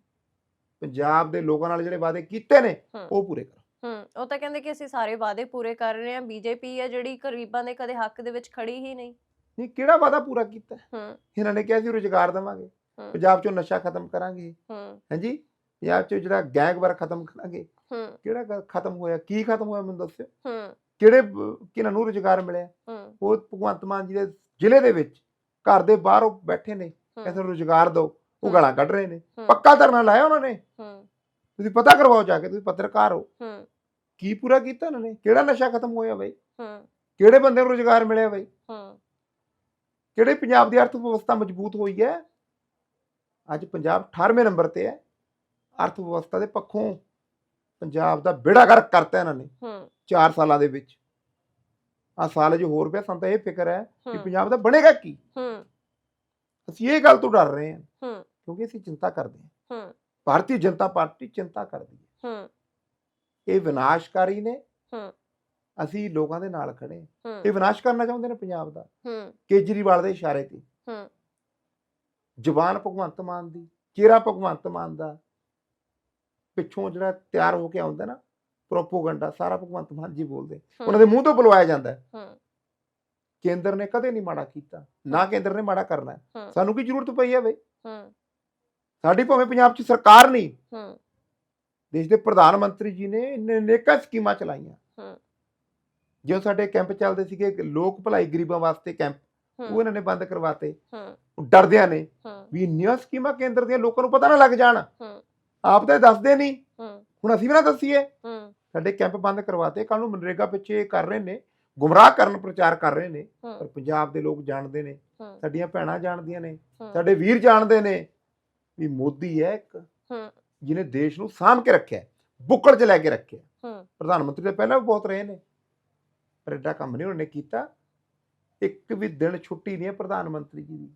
ਪੰਜਾਬ ਦੇ ਲੋਕਾਂ ਨਾਲ ਜਿਹੜੇ ਵਾਅਦੇ ਕੀਤੇ ਨੇ। ਉਹ ਪੂਰੇ ਕਰੋ ਹੂੰ ਉਹ ਤਾਂ ਕਹਿੰਦੇ ਕਿ ਅਸੀਂ ਸਾਰੇ ਵਾਅਦੇ ਪੂਰੇ ਕਰ ਰਹੇ ਹਾਂ ਬੀਜੇਪੀ ਹੈ ਜਿਹੜੀ ਗਰੀਬਾਂ ਦੇ ਕਦੇ ਹੱਕ ਦੇ ਵਿੱਚ ਖੜੀ ਹੀ ਨਹੀਂ। ਨਹੀਂ ਕਿਹੜਾ ਵਾਅਦਾ ਪੂਰਾ ਕੀਤਾ? ਹੈ? ਇਹਨਾਂ ਨੇ ਕਿਹਾ ਸੀ ਰੁਜ਼ਗਾਰ ਦੇਵਾਂਗੇ ਹੂੰ। ਪੰਜਾਬ ਚੋਂ ਨਸ਼ਾ ਖਤਮ ਕਰਾਂਗੇ। ਹੂੰ। ਹਾਂਜੀ? ਪੰਜਾਬ ਚੋਂ ਜਿਹੜਾ ਗੈਂਗਵਾਰ ਖਤਮ ਕਰਾਂਗੇ। ਹੂੰ। ਕਿਹੜਾ ਖਤਮ ਹੋਇਆ? ਕੀ ਖਤਮ ਹੋਇਆ ਮੈਨੂੰ ਦੱਸਿਓ? ਹੂੰ। ਕਿਹੜੇ ਬ- ਕਿਹਨਾਂ ਨੂੰ ਰੁਜ਼ਗਾਰ ਮਿਲਿਆ? ਹੂੰ। ਉਹ ਭਗਵੰਤ ਮਾਨ ਜੀ ਦੇ ਜ਼ਿਲ੍ਹੇ ਦੇ ਵਿੱਚ ਘਰ ਦੇ ਬਾਹਰ ਉਹ ਬੈਠੇ ਨੇ। ਕਹਿੰਦੇ ਰੁਜ਼ਗਾਰ ਦਿਓ ਉਹ। ਗਾਲਾਂ ਕੱਢ ਰਹੇ ਨੇ। ਹੂੰ, ਪੱਕਾ ਧਰਨਾ ਲਾਇਆ ਉਹਨਾਂ ਨੇ। ਹੂੰ। ਤੁਸੀਂ ਪਤਾ ਕਰਵਾਓ ਜਾ ਕੇ ਤੁਸੀਂ ਪੱਤਰਕਾਰ ਹੋ। ਹੂੰ। ਕੀ ਪੂਰਾ ਕੀਤਾ ਉਹਨਾਂ ਨੇ? ਕਿਹੜਾ ਨਸ਼ਾ ਖਤਮ ਹੋਇਆ ਬਈ? ਹੂੰ। ਕਿਹੜੇ ਬੰਦੇ ਨੂੰ ਰੁਜ਼ਗਾਰ ਮਿਲਿਆ ਬਈ? ਹੂੰ। ਕਿਹੜੇ ਪੰਜਾਬ ਦੀ ਅਰਥ ਵਿਵਸਥਾ ਮਜ਼ਬੂਤ ਹੋਈ ਹੈ? ਅੱਜ ਪੰਜਾਬ 18ਵੇਂ ਨੰਬਰ ਤੇ ਹੈ। ਅਰਥ ਵਿਵਸਥਾ ਦੇ ਪੱਖੋਂ ਪੰਜਾਬ ਦਾ ਬੇੜਾ ਗਰਕ ਕਰਤਾ ਇਹਨਾਂ ਨੇ। ਹੂੰ। 4 ਸਾਲਾਂ ਦੇ ਵਿੱਚ। ਆ ਸਾਲ ਜੋ ਹੋਰ ਪਿਆ ਸਾਨੂੰ ਤਾਂ ਇਹ ਫਿਕਰ ਹੈ ਕਿ ਹੂੰ। ਪੰਜਾਬ ਦਾ ਬਣੇਗਾ ਕੀ? ਹੂੰ। ਅਸੀਂ ਇਹ ਗੱਲ ਤੋਂ ਡਰ ਰਹੇ ਹਾਂ। ਹੂੰ। ਕਿਉਂਕਿ ਅਸੀਂ ਚਿੰਤਾ ਕਰਦੇ ਹਾਂ। ਹੂੰ। ਭਾਰਤੀ ਜਨਤਾ ਪਾਰਟੀ ਚਿੰਤਾ ਕਰਦੀ ਹੈ। ਹੂੰ। ਇਹ ਵਿਨਾਸ਼ਕਾਰੀ ਨੇ। ਹੂੰ। ਅਸੀਂ ਲੋਕਾਂ ਦੇ ਨਾਲ ਖੜੇ ਹਾਂ। ਇਹ ਵਿਨਾਸ਼ ਕਰਨਾ ਚਾਹੁੰਦੇ ਨੇ ਪੰਜਾਬ ਦਾ। ਹੂੰ। ਕੇਜਰੀਵਾਲ ਦੇ ਇਸ਼ਾਰੇ ਤੇ। ਹੂੰ। ਜ਼ੁਬਾਨ ਭਗਵੰਤ ਮਾਨ ਦੀ ਚਿਹਰਾ ਭਗਵੰਤ ਮਾਨ ਦਾ। ਪਿੱਛੋਂ ਜਿਹੜਾ ਤਿਆਰ ਹੋ ਕੇ ਆਉਂਦਾ ਨਾ ਪ੍ਰੋਪੋਗੰਡਾ ਸਾਰਾ ਭਗਵੰਤ ਮਾਨ ਜੀ ਬੋਲਦੇ। ਉਹਨਾਂ ਦੇ ਮੂੰਹ ਤੋਂ ਬੁਲਵਾਇਆ ਜਾਂਦਾ। ਹੈ। ਹੂੰ ਕੇਂਦਰ ਨੇ ਕਦੇ ਨਹੀਂ ਮਾੜਾ ਕੀਤਾ। ਨਾ ਕੇਂਦਰ ਨੇ ਮਾੜਾ ਕਰਨਾ। ਹੈ। ਹੂੰ। ਸਾਨੂੰ ਕੀ ਜ਼ਰੂਰਤ ਪਈ ਹੈ ਬਈ? ਹੂੰ। ਸਾਡੀ ਭਾਵੇਂ ਪੰਜਾਬ 'ਚ ਸਰਕਾਰ ਨਹੀਂ ਹੂੰ। ਦੇਸ਼ ਦੇ ਪ੍ਰਧਾਨ ਮੰਤਰੀ ਜੀ ਨੇ ਇੰਨੇ ਨੇਕਾਂ ਸਕੀਮਾਂ ਚਲਾਈਆਂ। ਹੂੰ। ਜੋ ਸਾਡੇ ਕੈਂਪ ਚੱਲਦੇ ਸੀਗੇ ਲੋਕ ਭਲਾਈ ਗਰੀਬਾਂ ਵਾਸਤੇ ਕੈਂਪ ਉਹ ਇਹਨਾਂ ਨੇ ਬੰਦ ਕਰਵਾਤੇ। ਹੂੰ। ਡਰਦਿਆਂ ਨੇ ਵੀ ਇੰਨੀਆਂ ਸਕੀਮਾਂ ਕੇਂਦਰ ਦੀਆਂ ਲੋਕਾਂ ਨੂੰ ਪਤਾ ਨਾ ਲੱਗ ਜਾਣ। ਹੂੰ। ਆਪ ਤਾਂ ਦੱਸਦੇ ਨਹੀਂ। ਹੂੰ। ਹੁਣ ਅਸੀਂ ਵੀ ਨਾ ਦੱਸੀਏ। ਹੂੰ। ਸਾਡੇ ਕੈਂਪ ਬੰਦ ਕਰਵਾਤੇ। ਕੱਲ ਨੂੰ ਮਨਰੇਗਾ ਪਿੱਛੇ ਕਰ ਰਹੇ ਨੇ ਗੁੰਮਰਾਹ ਕਰਨ ਪ੍ਰਚਾਰ ਕਰ ਰਹੇ ਨੇ। ਪਰ ਪੰਜਾਬ ਦੇ ਲੋਕ ਜਾਣਦੇ ਨੇ। ਸਾਡੀਆਂ ਭੈਣਾਂ ਜਾਣਦੀਆਂ ਨੇ। ਸਾਡੇ ਵੀਰ ਜਾਣਦੇ ਨੇ। ਵੀ ਮੋਦੀ ਹੈ ਇੱਕ ਹੂੰ। ਜਿਹਨੇ ਦੇਸ਼ ਨੂੰ ਸਾਂਭ ਕੇ ਰੱਖਿਆ ਬੁੱਕਲ 'ਚ ਲੈ ਕੇ ਰੱਖਿਆ ਹੂੰ। ਪ੍ਰਧਾਨ ਮੰਤਰੀ ਤਾਂ ਪਹਿਲਾਂ ਵੀ ਬਹੁਤ ਰਹੇ ਨੇ ਪਰ ਐਡਾ ਕੰਮ ਨਹੀਂ ਉਹਨੇ ਕੀਤਾ। ਇੱਕ ਵੀ ਦਿਨ ਛੁੱਟੀ ਨਹੀਂ ਹੈ ਪ੍ਰਧਾਨ ਮੰਤਰੀ ਜੀ ਦੀ।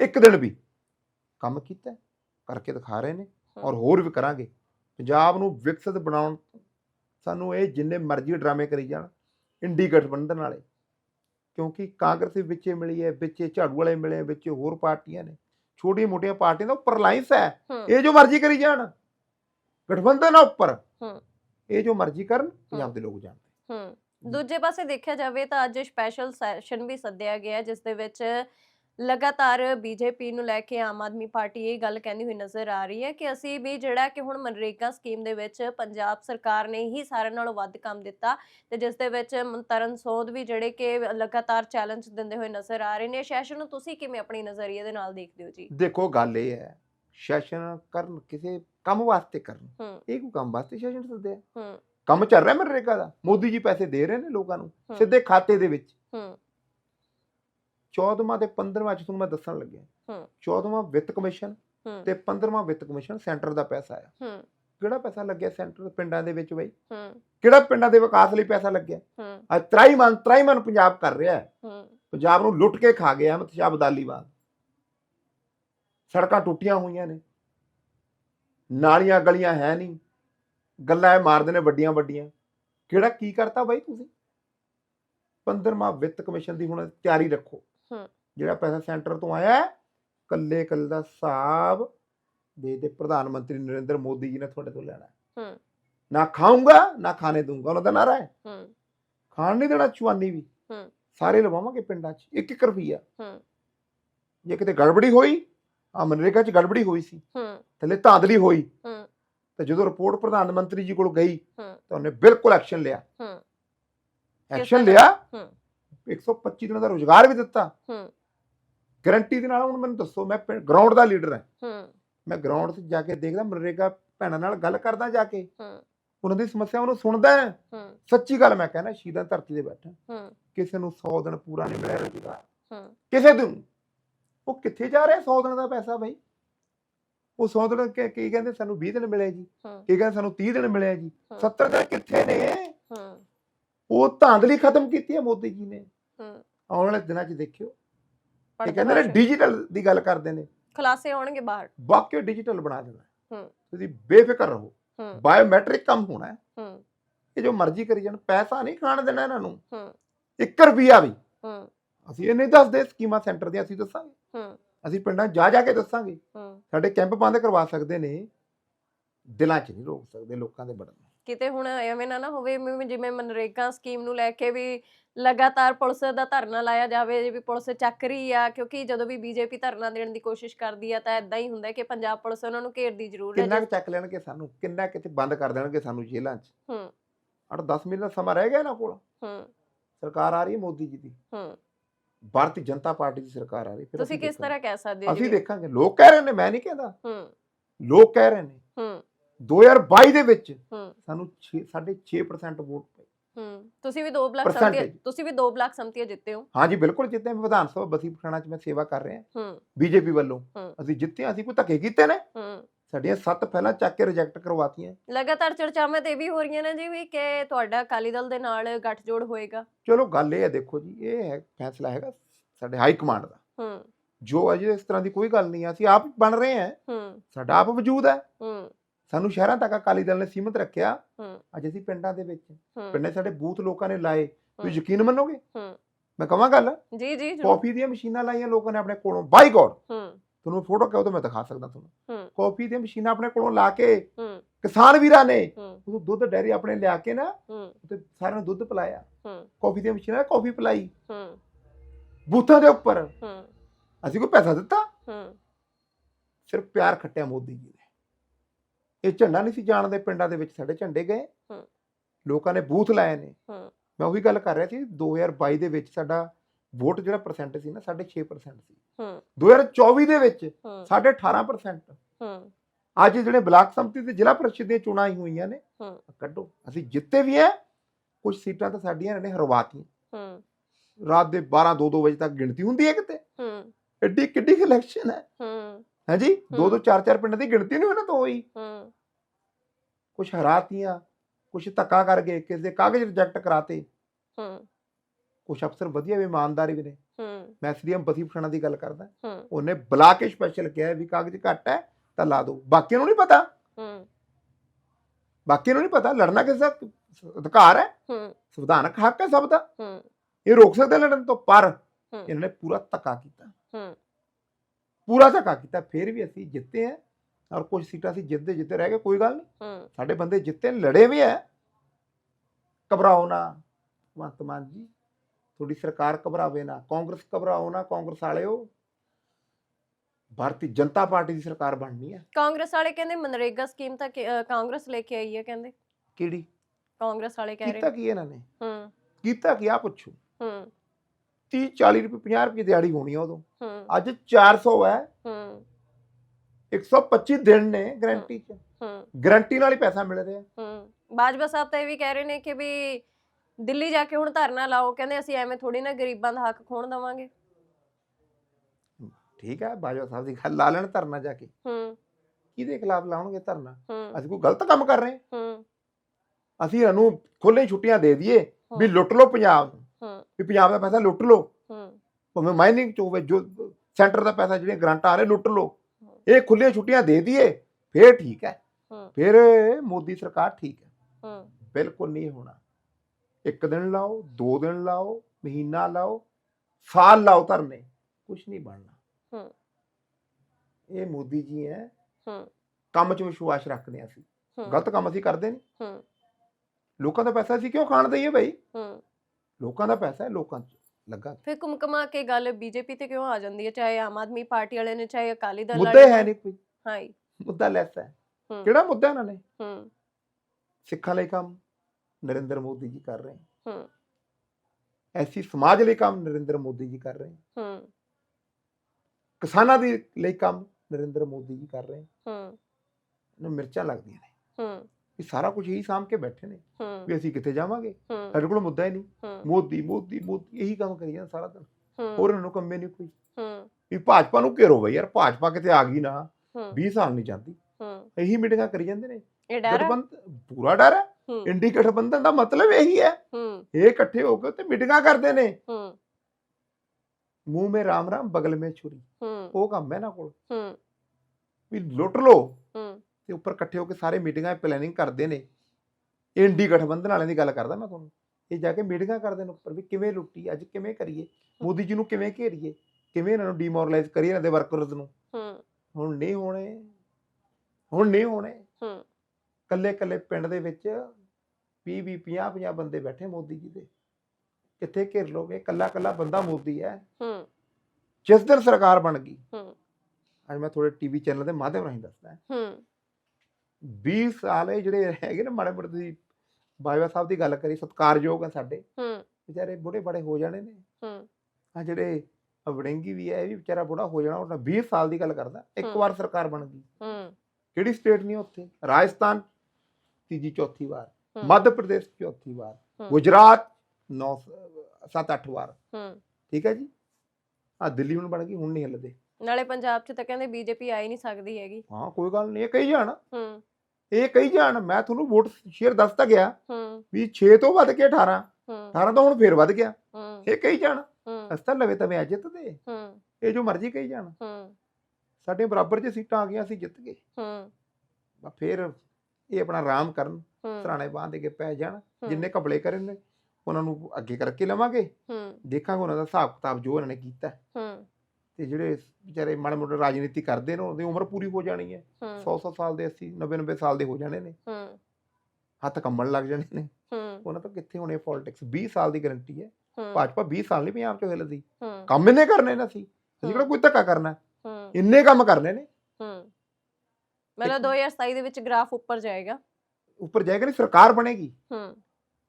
ਇੱਕ ਦਿਨ ਵੀ ਕੰਮ ਕੀਤਾ ਕਰਕੇ ਦਿਖਾ ਰਹੇ ਨੇ ਔਰ ਹੋਰ ਵੀ ਕਰਾਂਗੇ। ਪੰਜਾਬ ਨੂੰ ਵਿਕਸਿਤ ਬਣਾਉਣ ਸਾਨੂੰ ਇਹ ਜਿੰਨੇ ਮਰਜ਼ੀ ਡਰਾਮੇ ਕਰੀ ਜਾਣ ਇੰਡੀ ਗਠਬੰਧਨ ਵਾਲੇ। ਕਿਉਂਕਿ ਕਾਂਗਰਸ ਵਿੱਚੇ ਮਿਲੀ ਹੈ ਵਿੱਚੇ ਝਾੜੂ ਵਾਲੇ ਮਿਲੇ ਵਿੱਚੇ ਹੋਰ ਪਾਰਟੀਆਂ ਨੇ। ਛੋਟੀਆਂ ਮੋਟੀਆਂ ਪਾਰਟੀਆਂ ਦਾ ਉੱਪਰ ਲਾਈਨਸ ਹੈ। ਇਹ ਜੋ ਮਰਜ਼ੀ ਕਰੀ ਜਾਣ। ਗਠਬੰਧਨ ਆ ਉੱਪਰ। ਇਹ ਜੋ ਮਰਜ਼ੀ ਕਰਨ ਪੰਜਾਬ ਦੇ ਲੋਕ ਜਾਣਦੇ। ਹੂੰ। ਦੂਜੇ ਪਾਸੇ ਦੇਖਿਆ ਜਾਵੇ ਤਾਂ ਅੱਜ ਸਪੈਸ਼ਲ ਸੈਸ਼ਨ ਵੀ ਸੱਦਿਆ ਗਿਆ ਜਿਸ ਦੇ ਵਿੱਚ ਲਗਾਤਾਰ ਬੀਜੇਪੀ ਨੂੰ ਲੈ ਕੇ ਆਮ ਆਦਮੀ ਪਾਰਟੀ ਇਹ ਗੱਲ ਕਹਿੰਦੀ ਹੋਈ ਨਜ਼ਰ ਆ ਰਹੀ ਹੈ ਕਿ ਅਸੀਂ ਵੀ ਜਿਹੜਾ ਕਿ ਹੁਣ ਮਨਰੇਗਾ ਸਕੀਮ ਦੇ ਵਿੱਚ ਪੰਜਾਬ ਸਰਕਾਰ ਨੇ ਹੀ ਸਾਰਿਆਂ ਨਾਲੋਂ ਵੱਧ ਕੰਮ ਦਿੱਤਾ ਤੇ ਜਿਸ ਦੇ ਵਿੱਚ ਮਨਤਰਨ ਸੋਧ ਵੀ ਜਿਹੜੇ ਕਿ ਲਗਾਤਾਰ ਚੈਲੰਜ ਦਿੰਦੇ ਹੋਏ ਨਜ਼ਰ ਆ ਰਹੇ ਨੇ। ਸੈਸ਼ਨ ਨੂੰ ਤੁਸੀਂ ਕਿਵੇਂ ਆਪਣੀ ਨਜ਼ਰੀਏ ਦੇ ਨਾਲ ਦੇਖਦੇ ਹੋ ਜੀ? ਦੇਖੋ ਗੱਲ ਇਹ ਹੈ ਸੈਸ਼ਨ ਕਰਨ ਕਿਸੇ ਕੰਮ ਵਾਸਤੇ ਕਰਨ। ਇਹ ਕੋਈ ਕੰਮ ਵਾਸਤੇ ਸੈਸ਼ਨ ਸੱਦਿਆ ਹੂੰ। ਕੰਮ ਚੱਲ ਰਿਹਾ ਮਨਰੇਗਾ ਦਾ। ਮੋਦੀ ਜੀ ਪੈਸੇ ਦੇ ਰਹੇ ਨੇ ਲੋਕਾਂ ਨੂੰ। ਸਿੱਧੇ ਖਾਤੇ ਦੇ ਵਿੱਚ। 14ਵਾਂ ਤੇ 15ਵਾਂ ਚ ਤੁਹਾਨੂੰ ਮੈਂ ਦੱਸਣ ਲੱਗਿਆ। ਹੂੰ। 14ਵਾਂ ਵਿੱਤ ਕਮਿਸ਼ਨ ਤੇ 15ਵਾਂ ਵਿੱਤ ਕਮਿਸ਼ਨ ਸੈਂਟਰ ਦਾ ਪੈਸਾ ਆ। ਹੂੰ। ਕਿਹੜਾ ਪੈਸਾ ਲੱਗਿਆ ਸੈਂਟਰ ਪਿੰਡਾਂ ਦੇ ਵਿੱਚ ਬਈ? ਹੂੰ। ਕਿਹੜਾ ਪਿੰਡਾਂ ਦੇ ਵਿਕਾਸ ਲਈ ਪੈਸਾ ਲੱਗਿਆ? ਹੂੰ। ਅੱਜ ਤਰਾਈਮਨ ਤਰਾਈਮਨ ਪੰਜਾਬ ਕਰ ਰਿਹਾ। ਹੈ। ਹੂੰ ਪੰਜਾਬ ਨੂੰ ਲੁੱਟ ਕੇ ਖਾ ਗਿਆ ਅਮਿਤ ਸ਼ਾਹ ਬਦਾਲੀਵਾਲ ਸੜਕਾਂ ਟੁੱਟੀਆਂ ਹੋਈਆਂ ਨੇ। ਨਾਲੀਆਂ ਗਲੀਆਂ ਹੈ ਨਹੀਂ। ਗੱਲਾਂ ਇਹ ਮਾਰਦੇ ਨੇ ਵੱਡੀਆਂ ਵੱਡੀਆਂ। ਕਿਹੜਾ ਕੀ ਕਰਤਾ ਬਾਈ ਤੁਸੀਂ? 15ਵਾਂ ਵਿੱਤ ਕਮਿਸ਼ਨ ਦੀ ਹੁਣ ਤਿਆਰੀ ਰੱਖੋ। ਹੂੰ। ਜਿਹੜਾ ਪੈਸਾ ਸੈਂਟਰ ਤੋਂ ਆਇਆ ਕੱਲੇ ਕੱਲੇ ਦਾ ਹਿਸਾਬ ਦੇ ਦੇ ਪ੍ਰਧਾਨ ਮੰਤਰੀ ਨਰਿੰਦਰ ਮੋਦੀ ਜੀ ਨੇ ਤੁਹਾਡੇ ਤੋਂ ਲੈਣਾ ਹੈ। ਹੂੰ। ਨਾ ਖਾਊਂਗਾ ਨਾ ਖਾਣੇ ਦੂੰਗਾ ਉਹਨਾਂ ਦਾ ਨਾਰਾ ਹੈ। ਹੂੰ। ਖਾਣ ਨਹੀਂ ਦੇਣਾ ਚੁਆਨੀ ਵੀ। ਹੂੰ। ਸਾਰੇ ਲਵਾਵਾਂਗੇ ਪਿੰਡਾਂ 'ਚ ਇੱਕ ਇੱਕ ਰੁਪਈਆ। ਹੂੰ। ਜੇ ਕਿਤੇ ਗੜਬੜੀ ਹੋਈ ਆ ਮਨਰੇਗਾ 'ਚ ਗੜਬੜੀ ਹੋਈ ਸੀ। ਹੂੰ। ਥੱਲੇ ਧਾਂਦਲੀ ਹੋਈ। ਹੂੰ। ਤੇ ਜਦੋਂ ਰਿਪੋਰਟ ਪ੍ਰਧਾਨ ਮੰਤਰੀ ਜੀ ਕੋਲ ਗਈ ਹੂੰ। ਤਾਂ ਉਹਨੇ ਬਿਲਕੁਲ ਐਕਸ਼ਨ ਲਿਆ। ਹੂੰ। ਐਕਸ਼ਨ? ਲਿਆ। ਹੂੰ। 125 ਦਿਨਾਂ ਦਾ ਰੋਜ਼ਗਾਰ ਵੀ ਦਿੱਤਾ। ਹੂੰ। ਗਰੰਟੀ ਦੇ ਨਾਲ ਹੁਣ ਮੈਨੂੰ ਦੱਸੋ ਮੈਂ ਗਰਾਊਂਡ ਦਾ ਲੀਡਰ ਹਾਂ। ਹੂੰ। ਮੈਂ ਗਰਾਊਂਡ 'ਤੇ ਜਾ ਕੇ ਦੇਖਦਾ ਮਨਰੇਗਾ ਭੈਣਾਂ ਨਾਲ ਗੱਲ ਕਰਦਾ ਜਾ ਕੇ। ਹੂੰ। ਉਹਨਾਂ ਦੀ ਸਮੱਸਿਆਵਾਂ ਨੂੰ ਸੁਣਦਾ ਹਾਂ। ਹੂੰ। ਸੱਚੀ ਗੱਲ ਮੈਂ ਕਹਿੰਦਾ ਸ਼ਹੀਦਾਂ ਧਰਤੀ ਤੇ ਬੈਠਾ। ਹੂੰ। ਕਿਸੇ ਨੂੰ 100 ਦਿਨ ਪੂਰਾ ਨਹੀਂ ਮਿਲਿਆ ਰੋਜ਼ਗਾਰ। ਹੂੰ। ਕਿਸੇ ਦਿਨ ਉਹ ਕਿੱਥੇ ਜਾ ਰਿਹਾ 100 ਦਿਨ ਦਾ ਪੈਸਾ ਬਾਈ? ਉਹ 100 ਦਿਨ ਕਿ- ਕਹਿੰਦੇ ਸਾਨੂੰ 20 ਦਿਨ ਮਿਲੇ ਜੀ। ਕੀ ਕਹਿੰਦੇ ਸਾਨੂੰ 30 ਦਿਨ ਮਿਲਿਆ ਜੀ। ਹੂੰ। 70 ਦਿਨ ਕਿੱਥੇ ਨੇ? ਹੂੰ। ਉਹ ਧਾਂਦਲੀ ਖਤਮ ਕੀਤੀ ਹੈ ਮੋਦੀ ਜੀ ਨੇ। ਹੂੰ। ਆਉਣ ਵਾਲੇ ਦਿਨਾਂ 'ਚ ਦੇਖਿਓ। ਇਹ ਕਹਿੰਦੇ ਨੇ। ਡਿਜੀਟਲ ਦੀ ਗੱਲ ਕਰਦੇ ਨੇ। ਖੁਲਾਸੇ ਆਉਣਗੇ ਬਾਹਰ। ਵਾਕਿਆ ਡਿਜੀਟਲ ਬਣਾ ਦੇਣਾ। ਹੂੰ। ਤੁਸੀਂ ਬੇਫਿਕਰ ਰਹੋ। ਹੂੰ। ਬਾਇਓਮੈਟ੍ਰਿਕ ਕੰਮ ਹੋਣਾ ਹੈ। ਹੂੰ। ਇਹ ਜੋ ਮਰਜ਼ੀ ਕਰੀ ਜਾਣ ਪੈਸਾ ਨਹੀਂ ਖਾਣ ਦੇਣਾ ਇਹਨਾਂ ਨੂੰ। ਹੂੰ। 1 ਰੁਪਿਆ ਵੀ। ਹੂੰ। ਅਸੀਂ ਇਹ ਨਹੀਂ ਦੱਸਦੇ ਸਕੀਮਾਂ ਸੈਂਟਰ ਦੀਆਂ ਅਸੀਂ ਦੱਸਾਂਗੇ। ਹੂੰ। ਅਸੀਂ ਪਿੰਡਾਂ ਜਾ ਜਾ ਕੇ ਦੱਸਾਂਗੇ। ਹੂੰ। ਸਾਡੇ ਕੈਂਪ ਬੰਦ ਕਰਵਾ ਸਕਦੇ ਨੇ। ਦਿਲਾਂ 'ਚ ਨਹੀਂ ਰੋਕ ਸਕਦੇ ਲੋਕਾਂ ਦੇ ਬੜਨ ਕਿਤੇ ਹੁਣ ਐਵੇਂ ਨਾ ਨਾ ਹੋਵੇ ਵੀ ਜਿਵੇਂ ਮਨਰੇਗਾ ਸਕੀਮ ਨੂੰ ਲੈ ਕੇ ਵੀ ਲਗਾਤਾਰ ਪੁਲਿਸ ਦਾ ਧਰਨਾ ਲਾਇਆ ਜਾਵੇ ਵੀ ਪੁਲਿਸ ਚੱਕ ਰਹੀ ਆ ਕਿਉਂਕਿ ਜਦੋਂ ਵੀ ਬੀਜੇਪੀ ਧਰਨਾ ਦੇਣ ਦੀ ਕੋਸ਼ਿਸ਼ ਕਰਦੀ ਆ ਤਾਂ ਇਦਾਂ ਹੀ ਹੁੰਦਾ ਕਿ ਪੰਜਾਬ ਪੁਲਿਸ ਉਹਨਾਂ ਨੂੰ ਘੇਰਦੀ ਜ਼ਰੂਰ ਹੈ ਕਿੰਨਾ ਕੁ ਚੱਕ ਲੈਣਗੇ ਸਾਨੂੰ? ਕਿੰਨਾ ਕਿਤੇ ਬੰਦ ਕਰ ਦੇਣਗੇ ਸਾਨੂੰ ਜੇਲ੍ਹਾਂ 'ਚ? ਹੂੰ। 8-10 ਮਹੀਨੇ ਦਾ ਸਮਾਂ ਰਹਿ ਗਿਆ ਇਹਨਾਂ ਕੋਲ। ਹੂੰ। ਸਰਕਾਰ ਆ ਰਹੀ ਹੈ ਮੋਦੀ ਜੀ ਦੀ। ਹੂੰ। ਭਾਰਤੀ ਜਨਤਾ ਪਾਰਟੀ ਦੀ ਸਰਕਾਰ ਆ ਰਹੀ ਫਿਰ ਤੁਸੀਂ ਕਿਸ। ਤਰ੍ਹਾਂ ਕਹਿ ਸਕਦੇ ਹੋ ਅਸੀਂ ਦੇਖਾਂਗੇ। ਲੋਕ ਕਹਿ ਰਹੇ ਨੇ ਮੈਂ ਨਹੀਂ ਕਹਿੰਦਾ। ਹੂੰ। ਲੋਕ ਕਹਿ ਰਹੇ ਨੇ। ਹੂੰ। 2022 ਦੇ ਵਿੱਚ ਹੂੰ। ਸਾਨੂੰ 6 6.5% ਵੋਟ ਪਈ ਹੂੰ ਤੁਸੀਂ ਵੀ ਦੋ ਬਲਾਕ ਸੰਮਤੀਆਂ Percentage। ਤੁਸੀਂ ਵੀ ਦੋ ਬਲਾਕ ਸੰਮਤੀਆਂ ਜਿੱਤੇ ਹੋ। ਹਾਂਜੀ ਬਿਲਕੁਲ ਜਿੱਤੇ ਮੈਂ ਵਿਧਾਨ ਸਭਾ ਬਸੀ ਪਠਾਣਾ 'ਚ ਮੈਂ ਸੇਵਾ ਕਰ ਰਿਹਾ। ਹੂੰ। ਬੀਜੇਪੀ ਵੱਲੋਂ। ਹੂੰ। ਅਸੀਂ ਜਿੱਤੇ ਹਾਂ, ਅਸੀਂ ਕੋਈ ਧੱਕੇ ਕੀਤੇ ਨੇ। ਹੂੰ। ਸਾਡੀਆਂ ਸੱਤ ਪਹਿਲਾਂ ਚੱਕ ਕੇ ਰਿਜੈਕਟ ਕਰਵਾਤੀਆਂ। ਲਗਾਤਾਰ ਚਰਚਾਵਾਂ ਤੇ ਇਹ ਵੀ ਹੋ ਰਹੀਆਂ ਨੇ ਜੀ ਵੀ ਕਿ ਤੁਹਾਡਾ ਅਕਾਲੀ ਦਲ ਦੇ ਨਾਲ ਗੱਠਜੋੜ ਹੋਏਗਾ। ਚਲੋ ਗੱਲ ਇਹ ਹੈ ਦੇਖੋ ਜੀ ਇਹ ਹੈ ਫੈਸਲਾ ਹੈਗਾ ਸਾਡੇ ਹਾਈ ਕਮਾਂਡ ਦਾ। ਹੂੰ। ਜੋ ਅਜੇ ਇਸ ਤਰ੍ਹਾਂ ਦੀ ਕੋਈ ਗੱਲ ਨਹੀਂ ਹੈ ਅਸੀਂ ਆਪ ਬਣ ਰਹੇ ਹਾਂ। ਹੂੰ। ਸਾਡਾ ਆਪ ਵਜੂਦ ਹੈ। ਹੂੰ। ਸਾਨੂੰ ਸ਼ਹਿਰਾਂ ਤੱਕ ਅਕਾਲੀ ਦਲ ਨੇ ਸੀਮਤ ਰੱਖਿਆ। ਅੱਜ ਅਸੀਂ ਪਿੰਡਾਂ ਦੇ ਵਿੱਚ ਪਿੰਡੇ ਸਾਡੇ ਬੂਥ ਲੋਕਾਂ ਨੇ ਲਾਏ। ਤੁਸੀਂ। ਯਕੀਨ ਮੰਨੋਗੇ? ਮੈਂ ਕਹਾਂ ਗੱਲ? ਜੀ ਜੀ ਕਾਫੀ ਦੀਆਂ ਮਸ਼ੀਨਾਂ ਲਾਈਆਂ ਲੋਕਾਂ ਨੇ ਆਪਣੇ ਕੋਲੋਂ। By God! ਤੁਹਾਨੂੰ ਫੋਟੋ ਕਹੋ ਤਾਂ ਮੈਂ ਦਿਖਾ ਸਕਦਾ ਤੁਹਾਨੂੰ। ਕਾਫੀ ਦੀਆਂ ਮਸ਼ੀਨਾਂ ਆਪਣੇ ਕੋਲੋਂ ਲਾ ਕੇ ਕਿਸਾਨ ਵੀਰਾਂ ਨੇ ਉਹ ਦੁੱਧ ਡੈਰੀ ਆਪਣੇ ਲਿਆ ਕੇ ਨਾ ਤੇ ਸਾਰਿਆਂ ਨੂੰ ਦੁੱਧ ਪਿਲਾਇਆ। ਕਾਫੀ ਦੀਆਂ ਮਸ਼ੀਨਾਂ ਕਾਫੀ ਪਿਲਾਈ। ਬੂਥਾਂ ਦੇ ਉੱਪਰ। ਅਸੀਂ ਕੋਈ ਪੈਸਾ ਦਿੱਤਾ? ਸਿਰਫ ਪਿਆਰ ਖੱਟਿਆ ਮੋਦੀ ਜੀ ਨੇ। ਇਹ ਝੰਡਾ ਨਹੀਂ ਸੀ ਜਾਣਦੇ ਪਿੰਡਾਂ ਦੇ ਵਿੱਚ ਸਾਡੇ ਝੰਡੇ ਗਏ। ਲੋਕਾਂ ਨੇ ਬੂਥ ਲਾਏ ਨੇ। ਮੈਂ ਉਹੀ ਗੱਲ ਕਰ ਰਿਹਾ ਸੀ 2022 ਦੇ ਵਿੱਚ ਸਾਡਾ ਵੋਟ ਜਿਹੜਾ ਪਰਸੈਂਟ ਸੀ ਨਾ 6.5% ਸੀ। ਹੂੰ। 2024 ਦੇ ਵਿੱਚ ਹੂੰ। 18% ਹੂੰ। ਅੱਜ ਜਿਹੜੇ ਬਲਾਕ ਸੰਮਤੀ ਤੇ ਜ਼ਿਲ੍ਹਾ ਪ੍ਰੀਸ਼ਦ ਦੀਆਂ ਚੋਣਾਂ ਹੀ ਹੋਈਆਂ ਨੇ ਕੱਢੋ। ਅਸੀਂ ਜਿੱਤੇ ਵੀ ਹੈ ਕੁਝ ਸੀਟਾਂ ਤਾਂ ਸਾਡੀਆਂ ਨੇ ਹਰਵਾਤੀਆਂ। ਹੂੰ। ਰਾਤ ਦੇ 12 2 2 ਵਜੇ ਤੱਕ ਗਿਣਤੀ ਹੁੰਦੀ ਹੈ ਕਿਤੇ। ਹੂੰ। ਐਡੀ ਕਿੱਡੀ ਇਲੈਕਸ਼ਨ ਹੈ। ਹੂੰ ਹਾਂਜੀ? ਦੋ ਦੋ ਚਾਰ ਚਾਰ ਪਿੰਡਾਂ ਦੀ ਗਿਣਤੀ ਨਹੀਂ ਉਹਨਾਂ ਤੋਂ ਹੋਈ। ਹੂੰ। ਕੁਝ ਹਰਾਤੀਆਂ ਕੁਝ ਧੱਕਾ ਕਰ ਗਏ ਕਿਸੇ ਦੇ ਕਾਗਜ਼ ਰਿਜੈਕਟ ਕਰਾਤੇ। ਹੂੰ। ਕੁਝ ਅਫਸਰ ਵਧੀਆ ਵੀ ਇਮਾਨਦਾਰੀ ਵੀ ਨੇ। ਹੂੰ। ਮੈਂ ਐਸਡੀਐਮ ਬਸੀ ਪਠਾਣਾ ਦੀ ਗੱਲ ਕਰਦਾ। ਹੂੰ। ਉਹਨੇ ਬੁਲਾ ਕੇ ਸਪੈਸ਼ਲ ਕਿਹਾ ਵੀ ਕਾਗਜ਼ ਘੱਟ ਹੈ ਤਾਂ ਲਾ ਦਿਓ ਬਾਕੀਆਂ ਨੂੰ ਨਹੀਂ ਪਤਾ। ਹੂੰ। ਬਾਕੀਆਂ ਨੂੰ ਨਹੀਂ ਪਤਾ ਲੜਨਾ ਕਿਸ ਦਾ ਅਧਿਕਾਰ ਹੈ। ਹੂੰ। ਸੰਵਿਧਾਨਕ ਹੱਕ ਹੈ ਸਭ ਦਾ। ਹੂੰ। ਇਹ ਰੋਕ ਸਕਦੇ ਲੜਨ ਤੋਂ ਪਰ ਹੂੰ। ਇਹਨਾਂ ਨੇ ਪੂਰਾ ਧੱਕਾ ਕੀਤਾ। ਹੂੰ। ਪੂਰਾ ਧੱਕਾ ਕੀਤਾ ਫਿਰ ਵੀ ਅਸੀਂ ਜਿੱਤੇ ਆ ਔਰ ਕੁਝ ਸੀਟਾਂ ਅਸੀਂ ਜਿੱਤਦੇ ਜਿੱਤੇ ਰਹਿ ਗਏ ਕੋਈ ਗੱਲ ਨਹੀਂ। ਸਾਡੇ ਬੰਦੇ ਜਿੱਤੇ ਲੜੇ ਵੀ ਹੈ ਘਬਰਾਓ ਨਾ ਭਗਵੰਤ ਮਾਨ ਜੀ ਤੁਹਾਡੀ ਸਰਕਾਰ ਘਬਰਾਵੇ ਨਾ ਕਾਂਗਰਸ ਘਬਰਾਓ ਨਾ ਕਾਂਗਰਸ ਵਾਲਿਓ। ਭਾਰਤੀ ਜਨਤਾ ਪਾਰਟੀ ਦੀ ਸਰਕਾਰ ਬਣਨੀ ਹੈ ਕਾਂਗਰਸ ਵਾਲੇ ਕਹਿੰਦੇ ਮਨਰੇਗਾ ਸਕੀਮ ਤਾਂ ਕਾਂਗਰਸ ਲੈ ਕੇ ਆਈ ਹੈ ਕਹਿੰਦੇ। ਕਿਹੜੀ? ਕਾਂਗਰਸ ਵਾਲੇ ਕਹਿ ਰਹੇ। ਕੀਤਾ ਕੀ ਇਹਨਾਂ ਨੇ? ਹੂੰ। ਕੀਤਾ ਕੀ ਆ ਪੁੱਛੋ। ਹੂੰ। 30 40 ਰੁਪਏ 50 ਰੁਪਏ ਦਿਹਾੜੀ ਹੋਣੀ ਆ ਉਦੋਂ। ਹੂੰ। ਅੱਜ 400 ਹੈ। ਹੂੰ। 125 ਦਿਨ ਨੇ ਗਾਰੰਟੀ ਚ। ਹੂੰ। ਗਾਰੰਟੀ ਨਾਲ ਹੀ ਪੈਸਾ ਮਿਲ ਰਿਹਾ। ਹੂੰ। ਬਾਜਵਾ ਸਾਹਿਬ ਤਾਂ ਇਹ ਵੀ ਕਹਿ ਰਹੇ ਨੇ ਕਿ ਵੀ ਦਿੱਲੀ ਜਾ ਕੇ ਹੁਣ ਧਰਨਾ ਲਾਓ। ਕਹਿੰਦੇ ਅਸੀਂ ਐਵੇਂ ਥੋੜੀ ਨਾ ਗਰੀਬਾਂ ਦਾ ਹੱਕ ਖੋਣ ਦਵਾਂਗੇ। ਠੀਕ ਹੈ ਬਾਜਵਾ ਸਾਹਿਬ ਦੀ ਗੱਲ। ਲਾ ਲੈਣ ਧਰਨਾ ਜਾ ਕੇ। ਹੂੰ। ਕਿਹਦੇ ਖਿਲਾਫ ਲਾਉਣਗੇ ਧਰਨਾ? ਹੂੰ। ਅਸੀਂ ਕੋਈ ਗਲਤ ਕੰਮ ਕਰ ਰਹੇ। ਹਾਂ। ਹੂੰ ਅਸੀਂ ਇਹਨਾਂ ਖੁੱਲੇ ਛੁੱਟੀਆਂ ਦੇ ਦਈਏ ਵੀ ਲੁੱਟ ਲਓ ਪੰਜਾਬ ਨੂੰ। ਵੀ ਪੰਜਾਬ ਦਾ ਪੈਸਾ ਲੁੱਟ ਲਓ। ਹੂੰ। ਭਾਵੇਂ ਮਾਈਨਿੰਗ ਚ ਹੋਵੇ ਜੋ ਸੈਂਟਰ ਦਾ ਪੈਸਾ ਜਿਹੜੀਆਂ ਗ੍ਰਾਂਟਾਂ ਆ ਰਹੇ ਲੁੱਟ ਲਓ। ਇਹ ਖੁੱਲੀਆਂ ਛੁੱਟੀਆਂ ਦੇ ਦਈਏ ਫੇਰ ਠੀਕ ਹੈ। ਫਿਰ ਮੋਦੀ ਸਰਕਾਰ ਠੀਕ ਹੈ। ਹੂੰ। ਬਿਲਕੁਲ ਨਹੀਂ ਹੋਣਾ। ਇੱਕ ਦਿਨ ਲਾਓ ਦੋ ਦਿਨ ਲਾਓ ਮਹੀਨਾ ਲਾਓ ਸਾਲ ਲਾਓ ਧਰਨੇ ਕੁਝ ਨਹੀਂ ਬਣਨਾ। ਹੂੰ। ਇਹ ਮੋਦੀ ਜੀ ਹੈ। ਹੂੰ। ਕੰਮ 'ਚ ਵਿਸ਼ਵਾਸ ਰੱਖਦੇ ਹਾਂ ਅਸੀਂ। ਗਲਤ ਕੰਮ ਅਸੀਂ ਕਰਦੇ ਨਹੀਂ। ਹੂੰ। ਲੋਕਾਂ ਦਾ ਪੈਸਾ ਅਸੀਂ ਕਿਉਂ ਖਾਣ ਦਈਏ ਭਾਈ ਹੂੰ। ਲੋਕਾਂ ਦਾ ਪੈਸਾ ਹੈ ਲੋਕਾਂ 'ਚ ਲੱਗਾ ਫਿਰ ਕੁਮਕਮਾ ਕੇ ਗੱਲ ਬੀਜੇਪੀ ਤੇ ਕਿਉਂ ਆ ਜਾਂਦੀ ਹੈ? ਚਾਹੇ ਆਮ ਆਦਮੀ ਪਾਰਟੀ ਵਾਲੇ ਨੇ ਚਾਹੇ ਅਕਾਲੀ ਦਲ ਮੁੱਦੇ ਹੈ ਨਹੀਂ ਕੋਈ। ਹਾਈ ਮੁੱਦਾ ਲੈਸ ਹੈ। ਹੂੰ। ਕਿਹੜਾ ਮੁੱਦਾ ਇਹਨਾਂ ਨੇ? ਹੂੰ। ਸਿੱਖਾਂ ਲਈ ਕੰਮ ਨਰਿੰਦਰ ਮੋਦੀ ਜੀ ਕਰ ਰਹੇ। ਹੂੰ। ਐਸੀ ਸਮਾਜ ਲਈ ਕੰਮ ਨਰਿੰਦਰ ਮੋਦੀ ਜੀ ਕਰ ਰਹੇ। ਹੂੰ। ਕਿਸਾਨਾਂ ਦੇ ਲਈ ਕੰਮ ਨਰਿੰਦਰ ਮੋਦੀ ਜੀ ਕਰ ਰਹੇ। ਹੂੰ। ਇਹਨੂੰ ਮਿਰਚਾਂ ਲੱਗਦੀਆਂ ਨੇ। ਹੂੰ। ਇਹ ਸਾਰਾ ਕੁਝ ਹੀ ਸਾਂਭ ਕੇ ਬੈਠੇ ਨੇ ਵੀ ਅਸੀਂ ਕਿੱਥੇ ਜਾਵਾਂਗੇ? ਸਾਡੇ ਕੋਲ ਮੁੱਦਾ ਹੀ ਨਹੀਂ। ਮੋਦੀ ਮੋਦੀ ਮੋਦੀ ਇਹੀ ਕੰਮ ਕਰੀ ਜਾਂਦੇ ਸਾਰਾ ਦਿਨ। ਹੋਰ ਇਹਨਾਂ ਨੂੰ ਕੰਮੇ ਨਹੀਂ ਕੋਈ। ਵੀ ਭਾਜਪਾ ਨੂੰ ਘੇਰੋ ਬਈ ਯਾਰ ਭਾਜਪਾ ਕਿਤੇ ਆ ਗਈ ਨਾ ਹੂੰ। 20 ਸਾਲ ਨਹੀਂ ਜਾਂਦੀ। ਇਹੀ ਮੀਟਿੰਗਾਂ ਕਰੀ ਜਾਂਦੇ ਨੇ। ਇਹ ਡਰ ਪੂਰਾ ਡਰ ਹੈ। ਇੰਡੀ ਗਠਬੰਧਨ ਦਾ ਮਤਲਬ ਇਹੀ ਹੈ। ਇਹ ਇਕੱਠੇ ਹੋ ਕੇ ਤੇ ਮੀਟਿੰਗਾਂ ਕਰਦੇ ਨੇ। ਮੂੰਹ ਮੇ ਰਾਮ ਰਾਮ ਬਗਲ ਮੇ ਛੁਰੀ। ਉਹ ਕੰਮ ਹੈ ਨਾ ਕੋਲ। ਵੀ ਲੁੱਟ ਲੋ ਤੇ ਉੱਪਰ ਇਕੱਠੇ ਹੋ ਕੇ ਸਾਰੇ ਮੀਟਿੰਗਾਂ ਪਲੈਨਿੰਗ ਕਰਦੇ ਨੇ। ਇੰਡੀ ਗਠਬੰਧਨ ਵਾਲਿਆਂ ਦੀ ਗੱਲ ਕਰਦਾ ਮੈਂ ਤੁਹਾਨੂੰ। ਇਹ ਜਾ ਕੇ ਮੀਟਿੰਗਾਂ ਕਰਦੇ ਨੇ ਉੱਪਰ ਵੀ ਕਿਵੇਂ ਲੁੱਟੀ ਅੱਜ ਕਿਵੇਂ ਕਰੀਏ? ਮੋਦੀ ਜੀ ਨੂੰ ਕਿਵੇਂ ਘੇਰੀਏ? ਕਿਵੇਂ ਇਹਨਾਂ ਨੂੰ ਡੀਮੋਰਲਾਈਜ਼ ਕਰੀਏ ਇਹਨਾਂ ਦੇ ਵਰਕਰਸ ਨੂੰ? ਹੂੰ। ਹੁਣ ਨਹੀਂ ਹੋਣੇ। ਹੁਣ ਨਹੀਂ ਹੋਣੇ। ਹੂੰ। ਕੱਲੇ ਕੱਲੇ ਪਿੰਡ ਦੇ ਵਿੱਚ 20 20 50 50 ਬੰਦੇ ਬੈਠੇ ਮੋਦੀ ਜੀ ਦੇ। ਕਿੱਥੇ ਘੇਰ ਲੋਗੇ ਕੱਲਾ ਕੱਲਾ ਬੰਦਾ ਮੋਦੀ ਹੈ। ਹੂੰ। ਜਿਸ ਦਿਨ ਸਰਕਾਰ ਬਣ ਗਈ। ਹੂੰ। ਅੱਜ ਮੈਂ ਥੋੜੇ ਟੀਵੀ ਚੈਨਲ ਦੇ ਮਾਧਿਅਮ ਰਾਹੀਂ ਦੱਸਦਾ। ਹੂੰ। 20 ਸਾਲ ਇਹ ਜਿਹੜੇ ਹੈਗੇ ਨੇ ਮਾੜੇ ਮੋਟੇ ਤੁਸੀਂ ਬਾਜਵਾ ਸਾਹਿਬ ਦੀ ਗੱਲ ਕਰੀ ਸਤਿਕਾਰਯੋਗ ਆ ਸਾਡੇ। ਹੂੰ। ਵਿਚਾਰੇ ਬੁੜੇ ਬੜੇ ਹੋ ਜਾਣੇ ਨੇ। ਹੂੰ। ਆ ਜਿਹੜੇ ਵੜਿੰਗੀ ਵੀ ਹੈ ਇਹ ਵੀ ਵਿਚਾਰਾ ਬੁੜਾ ਹੋ ਜਾਣਾ ਉਹਨਾਂ 20 ਸਾਲ ਦੀ ਗੱਲ ਕਰਦਾ ਇੱਕ। ਵਾਰ ਸਰਕਾਰ ਬਣ ਗਈ। ਹੂੰ। ਕਿਹੜੀ ਸਟੇਟ ਨਹੀਂ ਉੱਥੇ? ਰਾਜਸਥਾਨ ਤੀਜੀ ਚੌਥੀ ਵਾਰ। ਮੱਧ ਪ੍ਰਦੇਸ਼ ਚੌਥੀ ਵਾਰ। ਗੁਜਰਾਤ 9 7 8 ਵਾਰ। ਹੂੰ। ਠੀਕ ਹੈ ਜੀ? ਆ ਦਿੱਲੀ ਹੁਣ ਬਣ ਗਈ ਹੁਣ ਨਹੀਂ ਹਿੱਲਦੇ। ਨਾਲੇ ਪੰਜਾਬ 'ਚ ਤਾਂ ਕਹਿੰਦੇ ਬੀਜੇਪੀ ਆ ਹੀ ਨਹੀਂ ਸਕਦੀ ਹੈਗੀ। ਹਾਂ ਕੋਈ ਗੱਲ ਨਹੀਂ ਇਹ ਕਹੀ ਜਾਣ। ਹੂੰ। ਇਹ ਕਹੀ ਜਾਣ ਮੈਂ ਤੁਹਾਨੂੰ ਵੋਟ ਸ਼ੇਅਰ ਦੱਸਤਾ ਗਿਆ ਹੂੰ। ਵੀ 6 ਤੋਂ ਵੱਧ ਕੇ 18 ਹੂੰ। 18 ਤੋਂ ਹੁਣ ਫੇਰ ਵੱਧ ਗਿਆ। ਹੂੰ। ਇਹ ਕਹੀ ਜਾਣ ਹੂੰ। ਅਸਤਾ ਲਵੇ ਤਾਂ ਮੈਂ ਜਿੱਤਦੇ। ਹੂੰ। ਇਹ ਜੋ ਮਰਜ਼ੀ ਕਹੀ ਜਾਣ। ਹੂੰ। ਸਾਡੇ ਬਰਾਬਰ 'ਚ ਸੀਟਾਂ ਆ ਗਈਆਂ ਅਸੀਂ ਜਿੱਤ ਗਏ। ਹੂੰ। ਫੇਰ ਇਹ ਆਪਣਾ ਆਰਾਮ ਕਰਨ ਹੂੰ। ਸਰਾਣੇ ਬਾਂਹ ਦੇ ਕੇ ਪੈ ਜਾਣ ਜਿੰਨੇ ਕਬਲੇ ਕਰੇ ਨੇ ਉਹਨਾਂ ਨੂੰ ਅੱਗੇ ਕਰਕੇ ਲਵਾਂਗੇ। ਹੂੰ। ਦੇਖਾਂਗੇ ਉਹਨਾਂ ਦਾ ਹਿਸਾਬ ਕਿਤਾਬ ਜੋ ਇਹਨਾਂ ਨੇ ਕੀਤਾ। ਹੂੰ। ਤੇ ਜਿਹੜੇ ਵਿਚਾਰੇ ਮਾੜੇ ਮੋਟੇ ਰਾਜਨੀਤੀ ਕਰਦੇ ਨੇ ਉਹਦੀ ਉਮਰ ਪੂਰੀ ਹੋ ਜਾਣੀ ਹੈ। ਹੂੰ। 100 100 ਸਾਲ ਦੇ 80 90 90 ਸਾਲ ਦੇ ਹੋ ਜਾਣੇ ਨੇ। ਹੱਥ ਕੰਬਣ ਲੱਗ ਜਾਣੇ ਨੇ। ਉਹਨਾਂ ਤੋਂ ਕਿੱਥੇ ਹੋਣੇ ਪੋਲਿਟਿਕਸ 20 ਸਾਲ ਦੀ ਗਾਰੰਟੀ ਹੈ। ਭਾਜਪਾ 20 ਸਾਲ ਨਹੀਂ ਪੰਜਾਬ 'ਚ ਹਿੱਲਦੀ ਕੰਮ ਇਹਨੇ ਕਰਨੇ ਨੇ ਅਸੀਂ। ਅਸੀਂ ਕਿਹੜਾ। ਕੋਈ ਧੱਕਾ ਕਰਨਾ? ਇੰਨੇ ਕੰਮ ਕਰਨੇ ਨੇ। ਮਤਲਬ 2027 ਦੇ ਵਿੱਚ ਗ੍ਰਾਫ ਉੱਪਰ ਜਾਏਗਾ। ਉੱਪਰ ਜਾਏਗਾ ਨਹੀਂ ਸਰਕਾਰ ਬਣੇਗੀ। ਹੂੰ।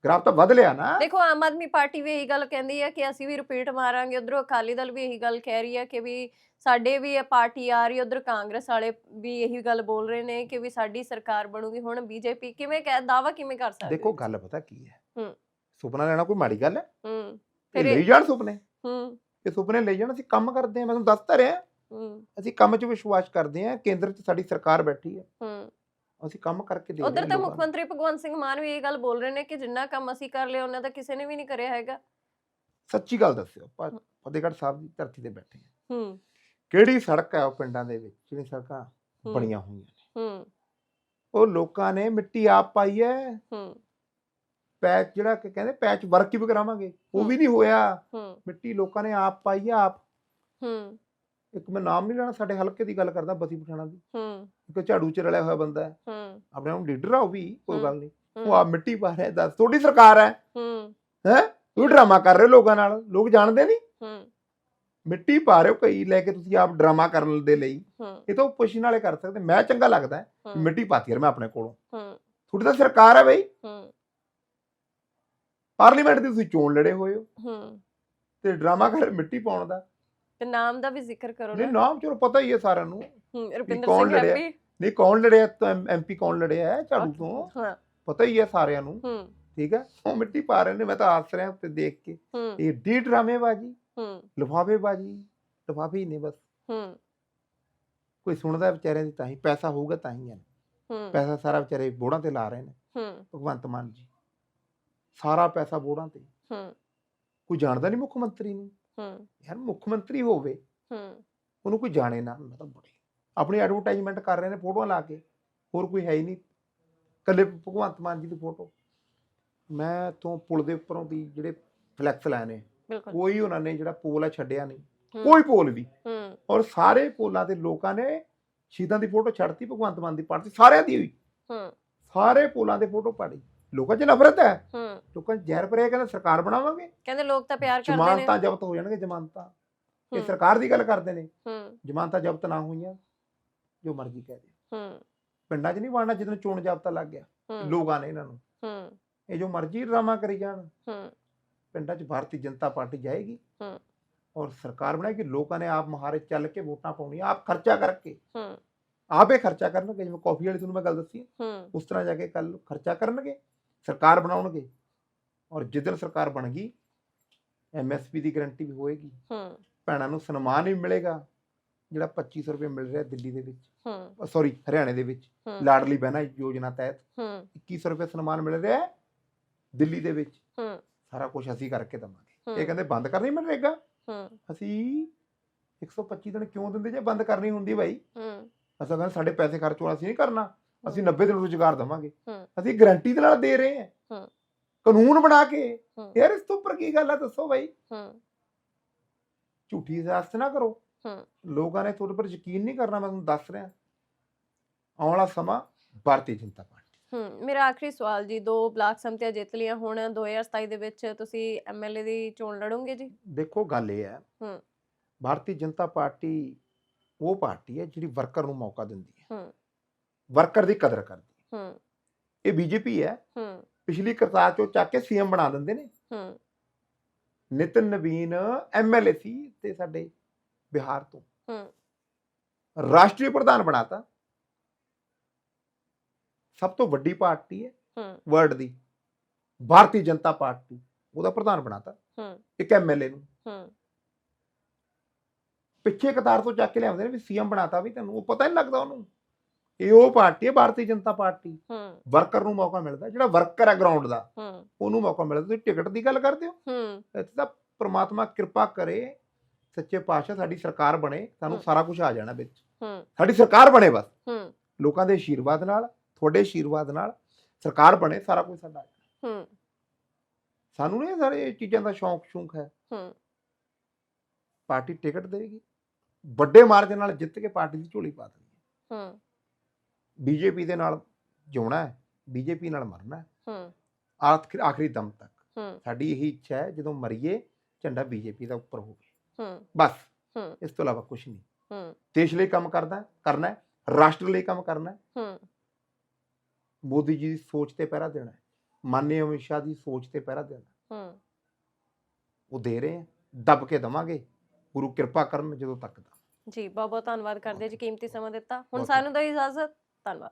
ਗ੍ਰਾਫ ਤਾਂ ਵੱਧ ਲਿਆ ਨਾ। ਦੇਖੋ ਆਮ ਆਦਮੀ ਪਾਰਟੀ ਵੀ ਇਹੀ ਗੱਲ ਕਹਿੰਦੀ ਹੈ ਕਿ ਅਸੀਂ ਵੀ ਰਿਪੀਟ ਮਾਰਾਂਗੇ। ਉਧਰੋਂ ਅਕਾਲੀ ਦਲ ਵੀ ਇਹੀ ਗੱਲ ਕਹਿ ਰਹੀ ਹੈ ਕਿ ਵੀ ਸਾਡੇ ਵੀ ਇਹ ਪਾਰਟੀ ਆ ਰਹੀ ਉਧਰ ਕਾਂਗਰਸ ਵਾਲੇ ਵੀ ਇਹੀ ਗੱਲ ਬੋਲ ਰਹੇ ਨੇ ਕਿ ਵੀ ਸਾਡੀ ਸਰਕਾਰ ਬਣੂਗੀ। ਹੁਣ ਬੀਜੇਪੀ ਕਿਵੇਂ ਕਹਿ ਦਾਵਾ ਕਿਵੇਂ ਕਰ ਸਕਦੀ ਦੇਖੋ ਗੱਲ ਪਤਾ ਕੀ ਹੈ? ਹੂੰ। ਸੁਪਨਾ ਲੈਣਾ ਕੋਈ ਮਾੜੀ ਗੱਲ ਹੈ? ਹੂੰ। ਫਿਰ ਲਈ ਜਾਣ ਸੁਪਨੇ? ਹੂੰ। ਇਹ ਸੁਪਨੇ ਲਈ ਜਾਣ ਅਸੀਂ ਕੰਮ ਕਰਦੇ ਹਾਂ। ਮੈਂ ਤੁਹਾਨੂੰ ਦੱਸਤਾ ਰਿਹਾ। ਹੂੰ। ਅਸੀਂ ਕੰਮ 'ਚ ਵਿਸ਼ਵਾਸ ਕਰਦੇ ਹਾਂ। ਕੇਂਦਰ 'ਚ ਸਾਡੀ ਸਰਕਾਰ ਬੈਠੀ ਹੈ। ਹੂੰ। ਅਸੀਂ ਕੰਮ ਕਰਕੇ ਦੇ ਉਧਰ ਤਾਂ ਮੁੱਖ। ਮੰਤਰੀ ਭਗਵੰਤ ਸਿੰਘ ਮਾਨ ਵੀ ਇਹ ਗੱਲ ਬੋਲ ਰਹੇ ਨੇ ਕਿ ਜਿੰਨਾ ਕੰਮ ਅਸੀਂ ਕਰ ਲਿਆ ਉਹਨਾਂ ਦਾ ਕਿਸੇ ਨੇ ਵੀ ਨਹੀਂ ਕਰਿਆ ਹੈਗਾ। ਸੱਚੀ ਗੱਲ ਦੱਸਿਓ ਫਤਿਹਗੜ੍ਹ ਸਾਹਿਬ ਦੀ ਧਰਤੀ ਤੇ ਬੈਠੇ ਹਾਂ। ਹੂੰ। ਕਿਹੜੀ ਸੜਕ ਹੈ ਉਹ ਪਿੰਡਾਂ ਦੇ ਵਿੱਚ ਜਿਹੜੀਆਂ ਸੜਕਾਂ ਬਣੀਆਂ ਹੋਈਆਂ ਨੇ? ਹੂੰ। ਉਹ ਲੋਕਾਂ ਨੇ ਮਿੱਟੀ ਆਪ ਪਾਈ ਹੈ। ਹੂੰ। ਪੈਚ ਜਿਹੜਾ ਕਿ ਕਹਿੰਦੇ ਪੈਚ ਵਰਕ ਵੀ ਕਰਾਵਾਂਗੇ। ਉਹ। ਵੀ ਨਹੀਂ ਹੋਇਆ। ਹੂੰ। ਮਿੱਟੀ ਲੋਕਾਂ ਨੇ ਆਪ ਪਾਈ ਹੈ ਆਪ ਹੂੰ। ਇੱਕ ਮੈਂ ਨਾਮ ਨਹੀਂ ਲੈਣਾ ਸਾਡੇ ਹਲਕੇ ਦੀ ਗੱਲ ਕਰਦਾ ਬਸੀ ਪਠਾਣਾ ਦੀ। ਹੂੰ। ਇੱਕ ਝਾੜੂ ਚ ਰਲਿਆ ਹੋਇਆ ਬੰਦਾ ਹੈ। ਹੂੰ। ਆਪਣੇ ਨੂੰ ਲੀਡਰ ਆ ਉਹ ਵੀ ਕੋਈ। ਗੱਲ ਨਹੀਂ। ਉਹ ਆਪ ਮਿੱਟੀ ਪਾ ਰਿਹਾ ਦੱਸ ਤੁਹਾਡੀ ਸਰਕਾਰ ਹੈ। ਹੂੰ। ਹੈ? ਤੁਸੀਂ ਡਰਾਮਾ ਕਰ ਰਹੇ ਲੋਕਾਂ ਨਾਲ? ਲੋਕ ਜਾਣਦੇ ਨਹੀਂ? ਹੂੰ। ਮਿੱਟੀ ਪਾ ਰਹੇ ਹੋ ਕਈ ਲੈ ਕੇ ਤੁਸੀਂ ਆਪ ਡਰਾਮਾ ਕਰਨ ਦੇ ਲਈ। ਇਹ ਤਾਂ ਪੁੱਛਣ ਵਾਲੇ ਕਰ ਸਕਦੇ। ਮੈਂ ਚੰਗਾ ਲੱਗਦਾ ਮਿੱਟੀ ਪਾਤੀ ਯਾਰ ਮੈਂ ਆਪਣੇ ਕੋਲੋਂ। ਹੂੰ। ਤੁਹਾਡੀ ਤਾਂ ਸਰਕਾਰ ਹੈ ਬਈ। ਹੂੰ। ਪਾਰਲੀਮੈਂਟ ਦੀ ਤੁਸੀਂ ਚੋਣ ਲੜੇ ਹੋਏ ਹੋ। ਹੂੰ। ਤੇ ਡਰਾਮਾ ਕਰ ਮਿੱਟੀ ਪਾਉਣ ਦਾ। ਤੇ ਨਾਮ ਦਾ ਵੀ ਜ਼ਿਕਰ ਕਰੋ ਨਹੀਂ ਨਾ। ਨਾਮ ਚਲੋ ਪਤਾ ਹੀ ਹੈ ਸਾਰਿਆਂ ਨੂੰ। ਰੁਪਿੰਦਰ ਸਿੰਘ? ਹੈਪੀ ਨਹੀਂ ਕੌਣ ਲੜਿਆ? ਤਾਂ ਐਮਪੀ ਕੌਣ ਲੜਿਆ ਹੈ ਝਾੜੂ ਤੋਂ? ਹਾਂ। ਪਤਾ ਹੀ ਹੈ ਸਾਰਿਆਂ ਨੂੰ। ਹੂੰ। ਠੀਕ ਹੈ? ਉਹ ਮਿੱਟੀ ਪਾ ਰਹੇ ਨੇ ਮੈਂ ਤਾਂ ਆਸ ਰਿਹਾ ਉੱਤੇ ਦੇਖ ਕੇ। ਇਹ ਡੀ ਡਰਾਮੇਬਾਜੀ ਹੂੰ। ਲਿਫਾਫੇਬਾਜੀ ਲਿਫਾਫੇ ਹੀ ਨੇ ਬਸ। ਹੂੰ। ਕੋਈ ਸੁਣਦਾ ਵਿਚਾਰਿਆਂ ਦੀ ਤਾਂ ਹੀ ਪੈਸਾ ਹੋਊਗਾ ਤਾਂ ਹੀ ਹੈ। ਹੂੰ। ਪੈਸਾ ਸਾਰਾ ਵਿਚਾਰੇ ਬੋੜਾਂ ਤੇ ਲਾ ਰਹੇ ਨੇ। ਹੂੰ। ਭਗਵੰਤ ਮਾਨ ਜੀ। ਸਾਰਾ ਪੈਸਾ ਬੋੜਾਂ ਤੇ। ਹੂੰ। ਕੋਈ ਜਾਣਦਾ ਨਹੀਂ ਮੁੱਖ ਮੰਤਰੀ ਨੂੰ? ਹੂੰ। ਯਾਰ ਮੁੱਖ ਮੰਤਰੀ ਹੋਵੇ ਹੂੰ। ਉਹਨੂੰ ਕੋਈ ਜਾਣੇ ਨਾ ਮੈਂ ਤਾਂ ਬੜੀ ਆਪਣੀ ਐਡਵਰਟਾਈਜ਼ਮੈਂਟ ਕਰ ਰਹੇ ਨੇ ਫੋਟੋਆਂ ਲਾ ਕੇ ਹੋਰ ਕੋਈ ਹੈ ਹੀ ਨਹੀਂ। ਕੱਲੇ ਭਗਵੰਤ ਮਾਨ ਜੀ ਦੀ ਫੋਟੋ। ਮੈਂ ਤੋਂ ਪੁਲ ਦੇ ਉੱਪਰੋਂ ਦੀ ਜਿਹੜੇ ਫਲੈਕਸ ਲਾਏ ਨੇ ਕੋਈ ਉਹਨਾਂ ਨੇ ਜਿਹੜਾ ਪੋਲ ਆ ਛੱਡਿਆ ਨਹੀਂ। ਕੋਈ ਪੋਲ ਵੀ। ਹੂੰ। ਔਰ ਸਾਰੇ ਪੋਲਾਂ ਤੇ ਲੋਕਾਂ ਨੇ ਸ਼ਹੀਦਾਂ ਦੀ ਫੋਟੋ ਛੱਡਤੀ ਭਗਵੰਤ ਮਾਨ ਦੀ ਪਾਰਟੀ ਸਾਰਿਆਂ ਦੀ ਹੋਈ। ਹੂੰ। ਸਾਰੇ ਪੋਲਾਂ ਦੇ ਫੋਟੋ ਪਾੜੀ। ਲੋਕਾਂ 'ਚ ਨਫ਼ਰਤ ਹੈ। ਹੂੰ। ਲੋਕਾਂ 'ਚ ਜ਼ਹਿਰ ਭਰਿਆ ਕਹਿੰਦੇ ਸਰਕਾਰ ਬਣਾਵਾਂਗੇ। ਕਹਿੰਦੇ ਲੋਕ ਤਾਂ ਪਿਆਰ ਕਰਦੇ ਨੇ। ਜ਼ਮਾਨਤਾਂ ਜ਼ਬਤ ਹੋ ਜਾਣਗੇ ਜ਼ਮਾਨਤਾਂ। ਇਹ ਹੂੰ, ਸਰਕਾਰ ਦੀ ਗੱਲ ਕਰਦੇ ਨੇ। ਹੂੰ। ਜ਼ਮਾਨਤਾਂ ਜ਼ਬਤ ਨਾ ਹੋਈਆਂ ਜੋ ਮਰਜ਼ੀ ਕਹਿ ਦੇ। ਹੂੰ। ਪਿੰਡਾਂ 'ਚ ਨਹੀਂ ਵੜਨਾ ਜਦੋਂ ਚੋਣ ਜਾਬਤਾ ਲੱਗ ਗਿਆ। ਹੂੰ। ਲੋਕਾਂ ਨੇ ਇਹਨਾਂ ਨੂੰ। ਹੂੰ। ਇਹ ਜੋ ਮਰਜ਼ੀ ਡਰਾਮਾ ਕਰੀ ਜਾਣ। ਹੂੰ। ਪਿੰਡਾਂ 'ਚ ਭਾਰਤੀ ਜਨਤਾ ਪਾਰਟੀ ਜਾਏਗੀ। ਹੂੰ। ਔਰ ਸਰਕਾਰ ਬਣਾਏਗੀ। ਲੋਕਾਂ ਨੇ ਆਪ ਮਹਾਰੇ ਚੱਲ ਕੇ ਵੋਟਾਂ ਪਾਉਣੀਆਂ। ਆਪ ਖਰਚਾ ਕਰਕੇ। ਹੂੰ। ਆਪੇ ਖਰਚਾ ਕਰਨਗੇ। ਜਿਵੇਂ ਕਾਫੀ ਵਾਲੀ ਤੁਹਾਨੂੰ ਮੈਂ ਗੱਲ ਦੱਸੀ। ਹੂੰ। ਉਸ ਤਰ੍ਹਾਂ ਜਾ ਕੇ ਕੱਲ ਖਰਚਾ ਕਰਨਗੇ। ਸਰਕਾਰ ਬਣਾਉਣਗੇ। ਔਰ ਜਿੱਦਣ ਸਰਕਾਰ ਬਣ ਗਈ ਐਮਐਸਪੀ ਦੀ ਗਾਰੰਟੀ ਵੀ ਹੋਏਗੀ। ਹੂੰ। ਭੈਣਾਂ ਨੂੰ ਸਨਮਾਨ ਵੀ ਮਿਲੇਗਾ ਜਿਹੜਾ 2500 ਰੁਪਏ ਮਿਲ ਰਿਹਾ ਦਿੱਲੀ ਦੇ ਵਿੱਚ। ਹੂੰ। ਸੌਰੀ ਹਰਿਆਣੇ ਦੇ ਵਿੱਚ। ਲਾਡਲੀ ਬਹਿਣਾ ਯੋਜਨਾ ਤਹਿਤ ਹੂੰ। 2100 ਰੁਪਏ ਸਨਮਾਨ ਮਿਲ ਰਿਹਾ ਹੈ ਦਿੱਲੀ ਦੇ ਵਿੱਚ। ਹੂੰ। ਸਾਰਾ ਕੁਝ ਅਸੀਂ ਕਰਕੇ ਦਵਾਂਗੇ। ਇਹ ਕਹਿੰਦੇ ਬੰਦ ਕਰਨੀ ਮਨਰੇਗਾ। ਹੂੰ। ਅਸੀਂ 125 ਦਿਨ ਕਿਉਂ ਦਿੰਦੇ ਜੇ ਬੰਦ ਕਰਨੀ ਹੁੰਦੀ ਭਾਈ ਹੂੰ। ਅਸਾਂ ਕਹਿੰਦੇ ਸਾਡੇ ਪੈਸੇ ਖਰਚ ਹੋਣਾ ਅਸੀਂ ਨਹੀਂ ਕਰਨਾ। ਅਸੀਂ 90 ਦਿਨ ਰੁਜ਼ਗਾਰ ਦਵਾਂਗੇ। ਅਸੀਂ ਗਾਰੰਟੀ ਦੇ ਨਾਲ ਦੇ ਰਹੇ ਹਾਂ। ਕਾਨੂੰਨ ਬਣਾ ਕੇ। ਯਾਰ ਇਸ ਤੋਂ ਉੱਪਰ ਕੀ ਗੱਲ ਹੈ ਦੱਸੋ ਭਾਈ ਹੂੰ। ਝੂਠੀ ਸਿਆਸਤ ਨਾ ਕਰੋ। ਲੋਕਾਂ ਨੇ ਤੁਹਾਡੇ ਪਰ ਯਕੀਨ ਨਹੀਂ ਕਰਨਾ ਮੈਂ ਤੁਹਾਨੂੰ ਦੱਸ ਰਿਹਾ। ਆਉਣ ਵਾਲਾ ਸਮਾਂ ਭਾਰਤੀ ਜਨਤਾ ਪਾਰਟੀ। ਹੂੰ ਮੇਰਾ ਆਖਰੀ ਸਵਾਲ ਜੀ ਦੋ ਬਲਾਕ ਸੰਮਤੀਆਂ ਜਿੱਤ ਲੀਆਂ ਹੁਣ 2027 ਦੇ ਵਿੱਚ ਤੁਸੀਂ ਐਮਐਲਏ ਦੀ ਚੋਣ ਲੜੋਗੇ ਜੀ? ਦੇਖੋ ਗੱਲ ਇਹ ਹੈ। ਹੂੰ। ਭਾਰਤੀ ਜਨਤਾ ਪਾਰਟੀ ਉਹ ਪਾਰਟੀ ਹੈ ਜਿਹੜੀ ਵਰਕਰ ਨੂੰ ਮੌਕਾ ਦਿੰਦੀ ਹੈ। ਹੂੰ। ਵਰਕਰ ਦੀ ਕਦਰ ਕਰਦੀ। ਹੈ। ਇਹ ਬੀਜੇਪੀ ਹੈ। ਹੂੰ। ਪਿਛਲੀ ਕਰਤਾਰ ਚੋਂ ਚੱਕ ਕੇ ਸੀਐਮ ਬਣਾ ਦਿੰਦੇ ਨੇ। ਹੂੰ। ਨਿਤਨ ਨਵੀਨ ਐਮਐਲਏ ਸੀ ਤੇ ਸਾਡੇ ਬਿਹਾਰ ਤੋਂ। ਹੂੰ। ਰਾਸ਼ਟਰੀ ਪ੍ਰਧਾਨ ਬਣਾਤਾ। ਸਭ ਤੋਂ ਵੱਡੀ ਪਾਰਟੀ ਹੈ। ਹੂੰ। ਵਰਲਡ ਦੀ। ਭਾਰਤੀ ਜਨਤਾ ਪਾਰਟੀ। ਉਹਦਾ ਪ੍ਰਧਾਨ ਬਣਾਤਾ। ਹੂੰ। ਇੱਕ ਐਮਐਲਏ ਨੂੰ। ਹੂੰ। ਪਿੱਛੇ ਕਤਾਰ ਤੋਂ ਚੱਕ ਕੇ ਲਿਆਉਂਦੇ ਨੇ ਵੀ ਸੀਐਮ ਬਣਾਤਾ ਵੀ ਤੈਨੂੰ। ਉਹ ਪਤਾ ਨਹੀਂ ਲੱਗਦਾ ਉਹਨੂੰ। ਇਹ ਉਹ ਪਾਰਟੀ ਹੈ ਭਾਰਤੀ ਜਨਤਾ ਪਾਰਟੀ। ਹੂੰ। ਵਰਕਰ ਨੂੰ ਮੌਕਾ ਮਿਲਦਾ ਜਿਹੜਾ ਵਰਕਰ ਹੈ ਗਰਾਊਂਡ ਦਾ ਹੂੰ। ਉਹਨੂੰ ਮੌਕਾ ਮਿਲਦਾ ਤੁਸੀਂ ਟਿਕਟ ਦੀ ਗੱਲ ਕਰਦੇ ਹੋ? ਹੂੰ। ਇੱਥੇ ਤਾਂ ਪ੍ਰਮਾਤਮਾ ਕਿਰਪਾ ਕਰੇ ਸੱਚੇ ਪਾਤਸ਼ਾਹ ਸਾਡੀ ਸਰਕਾਰ ਬਣੇ ਸਾਨੂੰ। ਸਾਰਾ ਕੁਝ ਆ ਜਾਣਾ ਵਿੱਚ। ਹੂੰ। ਸਾਡੀ ਸਰਕਾਰ ਬਣੇ ਬਸ। ਹੂੰ। ਲੋਕਾਂ ਦੇ ਆਸ਼ੀਰਵਾਦ ਨਾਲ ਤੁਹਾਡੇ ਆਸ਼ੀਰਵਾਦ ਨਾਲ ਸਰਕਾਰ ਬਣੇ ਸਾਰਾ ਕੁਝ ਸਾਡਾ। ਆ ਜਾਣਾ। ਹੂੰ। ਸਾਨੂੰ ਨਹੀਂ ਇਹ ਸਾਰੇ ਇਹ ਚੀਜ਼ਾਂ ਦਾ ਸ਼ੌਂਕ ਸ਼ੌਂਕ ਹੈ। ਹੂੰ। ਪਾਰਟੀ ਟਿਕਟ ਦੇਵੇਗੀ। ਵੱਡੇ ਮਾਰਜਨ ਨਾਲ ਜਿੱਤ ਕੇ ਪਾਰਟੀ ਦੀ ਝੋਲੀ ਪਾ ਦੇਣੀ ਹੂੰ। ਬੀਜੇਪੀ ਦੇ ਨਾਲ ਜਿਉਣਾ ਹੈ ਬੀਜੇਪੀ ਨਾਲ ਮਰਨਾ ਹੈ ਹੂੰ। ਆਖਰੀ ਆਖਰੀ ਦਮ ਤੱਕ। ਹੂੰ। ਸਾਡੀ ਇਹੀ ਇੱਛਾ ਹੈ ਜਦੋਂ ਮਰੀਏ ਝੰਡਾ ਬੀਜੇਪੀ ਦਾ ਉੱਪਰ ਹੋਵੇ। ਹੂੰ। ਬਸ। ਹੂੰ। ਇਸ ਤੋਂ ਇਲਾਵਾ ਕੁਝ ਨਹੀਂ। ਹੂੰ। ਦੇਸ਼ ਲਈ ਕੰਮ ਕਰਦਾ ਹੈ, ਕਰਨਾ ਹੈ ਰਾਸ਼ਟਰ ਲਈ ਕੰਮ ਕਰਨਾ ਹੈ। ਹੂੰ। ਮੋਦੀ ਜੀ ਦੀ ਸੋਚ ਤੇ ਪਹਿਰਾ ਦੇਣਾ ਹੈ। ਮਾਨਯ ਅਮਿਤ ਸ਼ਾਹ ਦੀ ਸੋਚ ਤੇ ਪਹਿਰਾ ਦੇਣਾ ਹੈ। ਹੂੰ। ਉਹ ਦੇ ਰਹੇ ਆ ਦੱਬ ਕੇ ਦਵਾਂਗੇ। ਗੁਰੂ ਕਿਰਪਾ ਕਰਨ ਜਦੋਂ ਤੱਕ ਦਾ। ਜੀ ਬਹੁਤ ਬਹੁਤ ਧੰਨਵਾਦ ਕਰਦੇ ਜੀ ਕੀਮਤੀ ਸਮਾਂ ਦਿੱਤਾ। ਹੁਣ ਸਾਨੂੰ ਤਾਂ ਇਜਾਜ਼ਤ ਧੰਨਵਾਦ